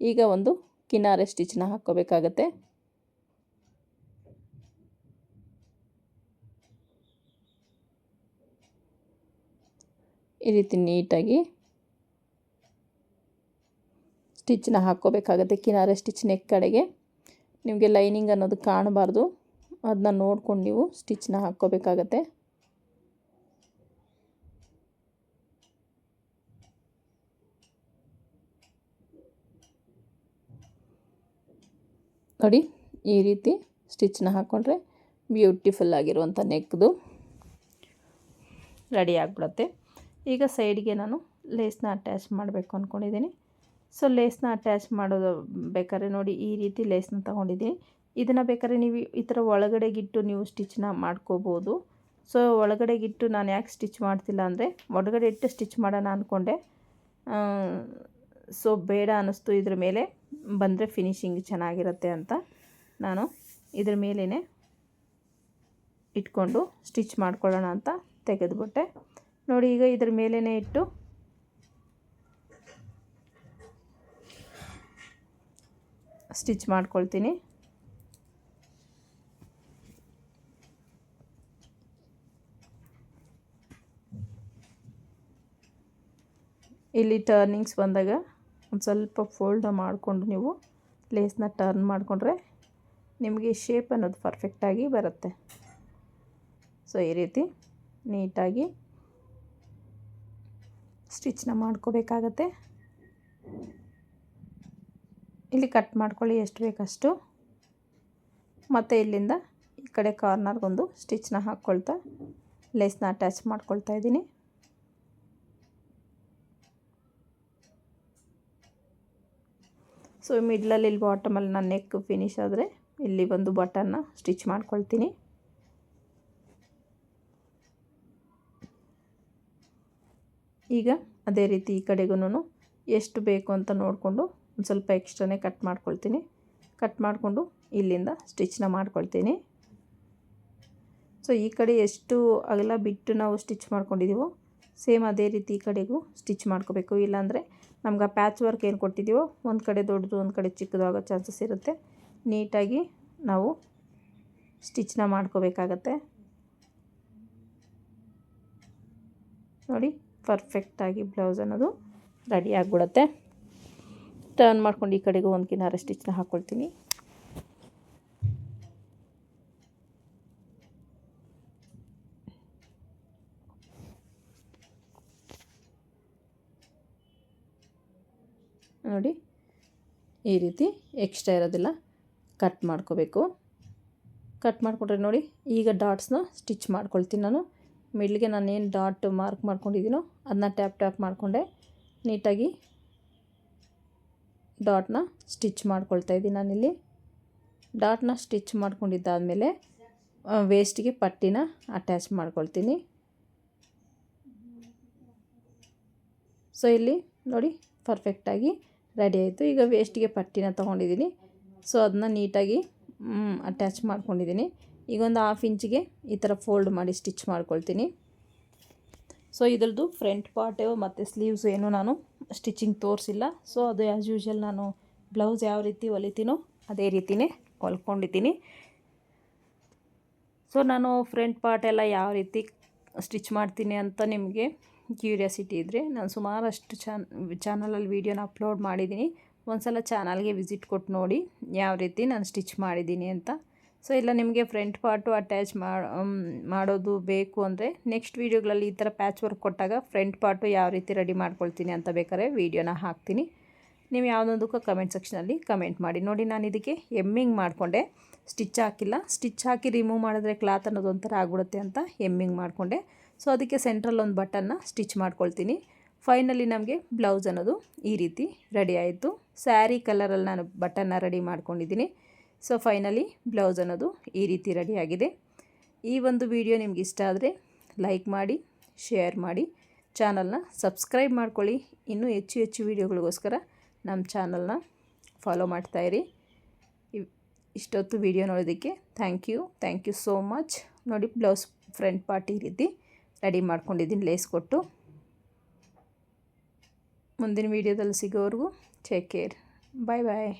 Speaker 1: ಈಗ ಒಂದು ಕಿನಾರೆ ಸ್ಟಿಚ್ನ ಹಾಕ್ಕೋಬೇಕಾಗತ್ತೆ. ಈ ರೀತಿ ನೀಟಾಗಿ ಸ್ಟಿಚ್ನ ಹಾಕ್ಕೋಬೇಕಾಗತ್ತೆ. ಕಿನಾರೆ ಸ್ಟಿಚ್ ನೆಕ್ ಕಡೆಗೆ. ನಿಮಗೆ ಲೈನಿಂಗ್ ಅನ್ನೋದು ಕಾಣಬಾರ್ದು. ಅದನ್ನ ನೋಡ್ಕೊಂಡು ನೀವು ಸ್ಟಿಚ್ನ ಹಾಕ್ಕೋಬೇಕಾಗತ್ತೆ. ನೋಡಿ, ಈ ರೀತಿ ಸ್ಟಿಚ್ನ ಹಾಕ್ಕೊಂಡ್ರೆ ಬ್ಯೂಟಿಫುಲ್ ಆಗಿರುವಂಥ ನೆಕ್ದು ರೆಡಿ ಆಗಿಬಿಡುತ್ತೆ. ಈಗ ಸೈಡ್ಗೆ ನಾನು ಲೇಸ್ನ ಅಟ್ಯಾಚ್ ಮಾಡಬೇಕು ಅಂದ್ಕೊಂಡಿದ್ದೀನಿ ಸೊ ಲೇಸ್ನ ಅಟ್ಯಾಚ್ ಮಾಡೋದು ಬೇಕಾದ್ರೆ ನೋಡಿ ಈ ರೀತಿ ಲೇಸ್ನ ತೊಗೊಂಡಿದ್ದೀನಿ ಇದನ್ನು ಬೇಕಾದ್ರೆ ನೀವು ಈ ಥರ ಒಳಗಡೆಗಿಟ್ಟು ನೀವು ಸ್ಟಿಚ್ನ ಮಾಡ್ಕೋಬೋದು. ಸೊ ಒಳಗಡೆಗಿಟ್ಟು ನಾನು ಯಾಕೆ ಸ್ಟಿಚ್ ಮಾಡ್ತಿಲ್ಲ ಅಂದರೆ ಒಳಗಡೆ ಇಟ್ಟು ಸ್ಟಿಚ್ ಮಾಡೋಣ ಅಂದ್ಕೊಂಡೆ ಸೊ ಬೇಡ ಅನ್ನಿಸ್ತು ಇದ್ರ ಮೇಲೆ. ಬಂದರೆ ಫಿನಿಶಿಂಗ್ ಚೆನ್ನಾಗಿರುತ್ತೆ ಅಂತ ನಾನು ಇದ್ರ ಮೇಲೇ ಇಟ್ಕೊಂಡು ಸ್ಟಿಚ್ ಮಾಡ್ಕೊಳ್ಳೋಣ ಅಂತ ತೆಗೆದುಬಿಟ್ಟೆ. ನೋಡಿ ಈಗ ಇದ್ರ ಮೇಲೇ ಇಟ್ಟು ಸ್ಟಿಚ್ ಮಾಡ್ಕೊಳ್ತೀನಿ. ಇಲ್ಲಿ ಟರ್ನಿಂಗ್ಸ್ ಬಂದಾಗ ಒಂದು ಸ್ವಲ್ಪ ಫೋಲ್ಡ್ ಮಾಡಿಕೊಂಡು ನೀವು ಲೇಸ್ನ ಟರ್ನ್ ಮಾಡಿಕೊಂಡ್ರೆ ನಿಮಗೆ ಶೇಪ್ ಅನ್ನೋದು ಪರ್ಫೆಕ್ಟಾಗಿ ಬರುತ್ತೆ. ಸೊ ಈ ರೀತಿ ನೀಟಾಗಿ ಸ್ಟಿಚ್ನ ಮಾಡ್ಕೋಬೇಕಾಗತ್ತೆ. ಇಲ್ಲಿ ಕಟ್ ಮಾಡ್ಕೊಳ್ಳಿ, ಎಷ್ಟು ಬೇಕಷ್ಟು. ಮತ್ತು ಇಲ್ಲಿಂದ ಈ ಕಡೆ ಕಾರ್ನರ್ಗೊಂದು ಸ್ಟಿಚ್ನ ಹಾಕ್ಕೊಳ್ತಾ ಲೇಸ್ನ ಅಟ್ಯಾಚ್ ಮಾಡ್ಕೊಳ್ತಾ ಇದ್ದೀನಿ. ಸೊ ಮಿಡ್ಲಲ್ಲಿ ಇಲ್ಲಿ ಬಾಟಮಲ್ಲಿ ನಾನು ನೆಕ್ ಫಿನಿಶ್ ಆದರೆ ಇಲ್ಲಿ ಒಂದು ಬಟನ್ನ ಸ್ಟಿಚ್ ಮಾಡ್ಕೊಳ್ತೀನಿ. ಈಗ ಅದೇ ರೀತಿ ಈ ಕಡೆಗೂ ಎಷ್ಟು ಬೇಕು ಅಂತ ನೋಡಿಕೊಂಡು ಒಂದು ಸ್ವಲ್ಪ ಎಕ್ಸ್ಟ್ರಾನೇ ಕಟ್ ಮಾಡ್ಕೊಳ್ತೀನಿ. ಕಟ್ ಮಾಡಿಕೊಂಡು ಇಲ್ಲಿಂದ ಸ್ಟಿಚ್ನ ಮಾಡ್ಕೊಳ್ತೀನಿ. ಸೊ, ಈ ಕಡೆ ಎಷ್ಟು ಅಗಲ ಬಿಟ್ಟು ನಾವು ಸ್ಟಿಚ್ ಮಾಡ್ಕೊಂಡಿದ್ದೀವೋ ಸೇಮ್ ಅದೇ ರೀತಿ ಈ ಕಡೆಗೂ ಸ್ಟಿಚ್ ಮಾಡ್ಕೋಬೇಕು. ಇಲ್ಲಾಂದರೆ ನಮ್ಗೆ ಆ ಪ್ಯಾಚ್ ವರ್ಕ್ ಏನು ಕೊಟ್ಟಿದ್ದೀವೋ ಒಂದು ಕಡೆ ದೊಡ್ಡದು, ಒಂದು ಕಡೆ ಚಿಕ್ಕದು ಆಗೋ ಚಾನ್ಸಸ್ ಇರುತ್ತೆ. ನೀಟಾಗಿ ನಾವು ಸ್ಟಿಚ್ನ ಮಾಡ್ಕೋಬೇಕಾಗತ್ತೆ. ನೋಡಿ ಪರ್ಫೆಕ್ಟಾಗಿ ಬ್ಲೌಸ್ ಅನ್ನೋದು ರೆಡಿ ಆಗಿಬಿಡುತ್ತೆ. ಟರ್ನ್ ಮಾಡ್ಕೊಂಡು ಈ ಕಡೆಗೂ ಒಂದು ಕಿನಾರ ಸ್ಟಿಚ್ನ ಹಾಕ್ಕೊಳ್ತೀನಿ ನೋಡಿ ಈ ರೀತಿ ಎಕ್ಸ್ಟ್ರಾ ಇರೋದಿಲ್ಲ. ಕಟ್ ಮಾಡ್ಕೋಬೇಕು. ಕಟ್ ಮಾಡಿಕೊಂಡ್ರೆ ನೋಡಿ ಈಗ ಡಾಟ್ಸ್ನ ಸ್ಟಿಚ್ ಮಾಡ್ಕೊಳ್ತೀನಿ ನಾನು. ಮಿಡ್ಲಿಗೆ ನಾನು ಏನು ಡಾಟ್ ಮಾರ್ಕ್ ಮಾಡ್ಕೊಂಡಿದ್ದೀನೋ ಅದನ್ನ ಟ್ಯಾಪ್ ಟ್ಯಾಪ್ ಮಾಡಿಕೊಂಡೆ. ನೀಟಾಗಿ ಡಾಟ್ನ ಸ್ಟಿಚ್ ಮಾಡ್ಕೊಳ್ತಾ ಇದ್ದೀನಿ ನಾನಿಲ್ಲಿ. ಡಾಟ್ನ ಸ್ಟಿಚ್ ಮಾಡ್ಕೊಂಡಿದ್ದಾದಮೇಲೆ ವೇಸ್ಟ್ಗೆ ಪಟ್ಟಿನ ಅಟ್ಯಾಚ್ ಮಾಡ್ಕೊಳ್ತೀನಿ. ಸೊ ಇಲ್ಲಿ ನೋಡಿ ಪರ್ಫೆಕ್ಟಾಗಿ ರೆಡಿ ಆಯಿತು. ಈಗ ವೇಸ್ಟ್ಗೆ ಪಟ್ಟಿನ ತೊಗೊಂಡಿದ್ದೀನಿ. ಸೊ ಅದನ್ನ ನೀಟಾಗಿ ಅಟ್ಯಾಚ್ ಮಾಡ್ಕೊಂಡಿದ್ದೀನಿ. ಈಗ ಒಂದು ಹಾಫ್ ಇಂಚಿಗೆ ಈ ಥರ ಫೋಲ್ಡ್ ಮಾಡಿ ಸ್ಟಿಚ್ ಮಾಡ್ಕೊಳ್ತೀನಿ. ಸೊ ಇದ್ರದ್ದು ಫ್ರಂಟ್ ಪಾರ್ಟು ಮತ್ತು ಸ್ಲೀವ್ಸ್ ಏನು ನಾನು ಸ್ಟಿಚಿಂಗ್ ತೋರಿಸಿಲ್ಲ. ಸೊ ಅದು ಆ್ಯಸ್ ಯೂಶ್ವಲ್ ನಾನು ಬ್ಲೌಸ್ ಯಾವ ರೀತಿ ಹೊಲಿತೀನೋ ಅದೇ ರೀತಿಯೇ ಹೊಲ್ಕೊಂಡಿದ್ದೀನಿ. ಸೊ ನಾನು ಫ್ರಂಟ್ ಪಾರ್ಟ್ ಎಲ್ಲ ಯಾವ ರೀತಿ ಸ್ಟಿಚ್ ಮಾಡ್ತೀನಿ ಅಂತ ನಿಮಗೆ ಕ್ಯೂರಿಯಾಸಿಟಿ ಇದ್ದರೆ ನಾನು ಸುಮಾರಷ್ಟು ಚಾನ್ ಚಾನಲಲ್ಲಿ ವೀಡಿಯೋನ ಅಪ್ಲೋಡ್ ಮಾಡಿದ್ದೀನಿ. ಒಂದು ಸಲ ಚಾನಲ್ಗೆ ವಿಸಿಟ್ ಕೊಟ್ಟು ನೋಡಿ ಯಾವ ರೀತಿ ನಾನು ಸ್ಟಿಚ್ ಮಾಡಿದ್ದೀನಿ ಅಂತ. ಸೊ, ಇಲ್ಲ, ನಿಮಗೆ ಫ್ರಂಟ್ ಪಾರ್ಟು ಅಟ್ಯಾಚ್ ಮಾಡೋದು ಬೇಕು ಅಂದರೆ ನೆಕ್ಸ್ಟ್ ವೀಡಿಯೋಗಳಲ್ಲಿ ಈ ಥರ ಪ್ಯಾಚ್ ವರ್ಕ್ ಕೊಟ್ಟಾಗ ಫ್ರಂಟ್ ಪಾರ್ಟು ಯಾವ ರೀತಿ ರೆಡಿ ಮಾಡ್ಕೊಳ್ತೀನಿ ಅಂತ ಬೇಕಾದ್ರೆ ವೀಡಿಯೋನ ಹಾಕ್ತೀನಿ. ನೀವು ಯಾವುದೊಂದಕ್ಕೂ ಕಮೆಂಟ್ ಸೆಕ್ಷನಲ್ಲಿ ಕಮೆಂಟ್ ಮಾಡಿ. ನೋಡಿ, ನಾನು ಇದಕ್ಕೆ ಎಮ್ಮಿಂಗ್ ಮಾಡಿಕೊಂಡೆ. ಸ್ಟಿಚ್ ಹಾಕಿಲ್ಲ. ಸ್ಟಿಚ್ ಹಾಕಿ ರಿಮೂವ್ ಮಾಡಿದ್ರೆ ಕ್ಲಾತ್ ಅನ್ನೋದು ಒಂಥರ ಆಗ್ಬಿಡುತ್ತೆ ಅಂತ ಎಮ್ಮಿಂಗ್ ಮಾಡಿಕೊಂಡೆ. ಸೊ ಅದಕ್ಕೆ ಸೆಂಟ್ರಲ್ ಒಂದು ಬಟನ್ನ ಸ್ಟಿಚ್ ಮಾಡ್ಕೊಳ್ತೀನಿ. ಫೈನಲಿ ನಮಗೆ ಬ್ಲೌಸ್ ಅನ್ನೋದು ಈ ರೀತಿ ರೆಡಿ ಆಯಿತು. ಸ್ಯಾರಿ ಕಲರಲ್ಲಿ ನಾನು ಬಟನ್ನ ರೆಡಿ ಮಾಡ್ಕೊಂಡಿದ್ದೀನಿ. ಸೊ ಫೈನಲಿ ಬ್ಲೌಸ್ ಅನ್ನೋದು ಈ ರೀತಿ ರೆಡಿಯಾಗಿದೆ ಈ ಒಂದು ವಿಡಿಯೋ ನಿಮ್ಗೆ ಇಷ್ಟ ಆದರೆ ಲೈಕ್ ಮಾಡಿ ಶೇರ್ ಮಾಡಿ ಚಾನಲ್ನ ಸಬ್ಸ್ಕ್ರೈಬ್ ಮಾಡ್ಕೊಳ್ಳಿ. ಇನ್ನೂ ಹೆಚ್ಚು ಹೆಚ್ಚು ವೀಡಿಯೋಗಳಿಗೋಸ್ಕರ ನಮ್ಮ ಚಾನಲ್ನ ಫಾಲೋ ಮಾಡ್ತಾಯಿರಿ ಇಷ್ಟೊತ್ತು ವಿಡಿಯೋ ನೋಡೋದಕ್ಕೆ thank you thank you so much ನೋಡಿ ಬ್ಲೌಸ್ ಫ್ರಂಟ್ ಪಾರ್ಟ್ ಈ ರೀತಿ ರೆಡಿ ಮಾಡ್ಕೊಂಡಿದ್ದೀನಿ ಲೇಸ್ ಕೊಟ್ಟು. ಮುಂದಿನ ವಿಡಿಯೋದಲ್ಲಿ ಸಿಗೋವರೆಗೂ ಟೇಕ್ ಕೇರ್ ಬಾಯ್ ಬಾಯ್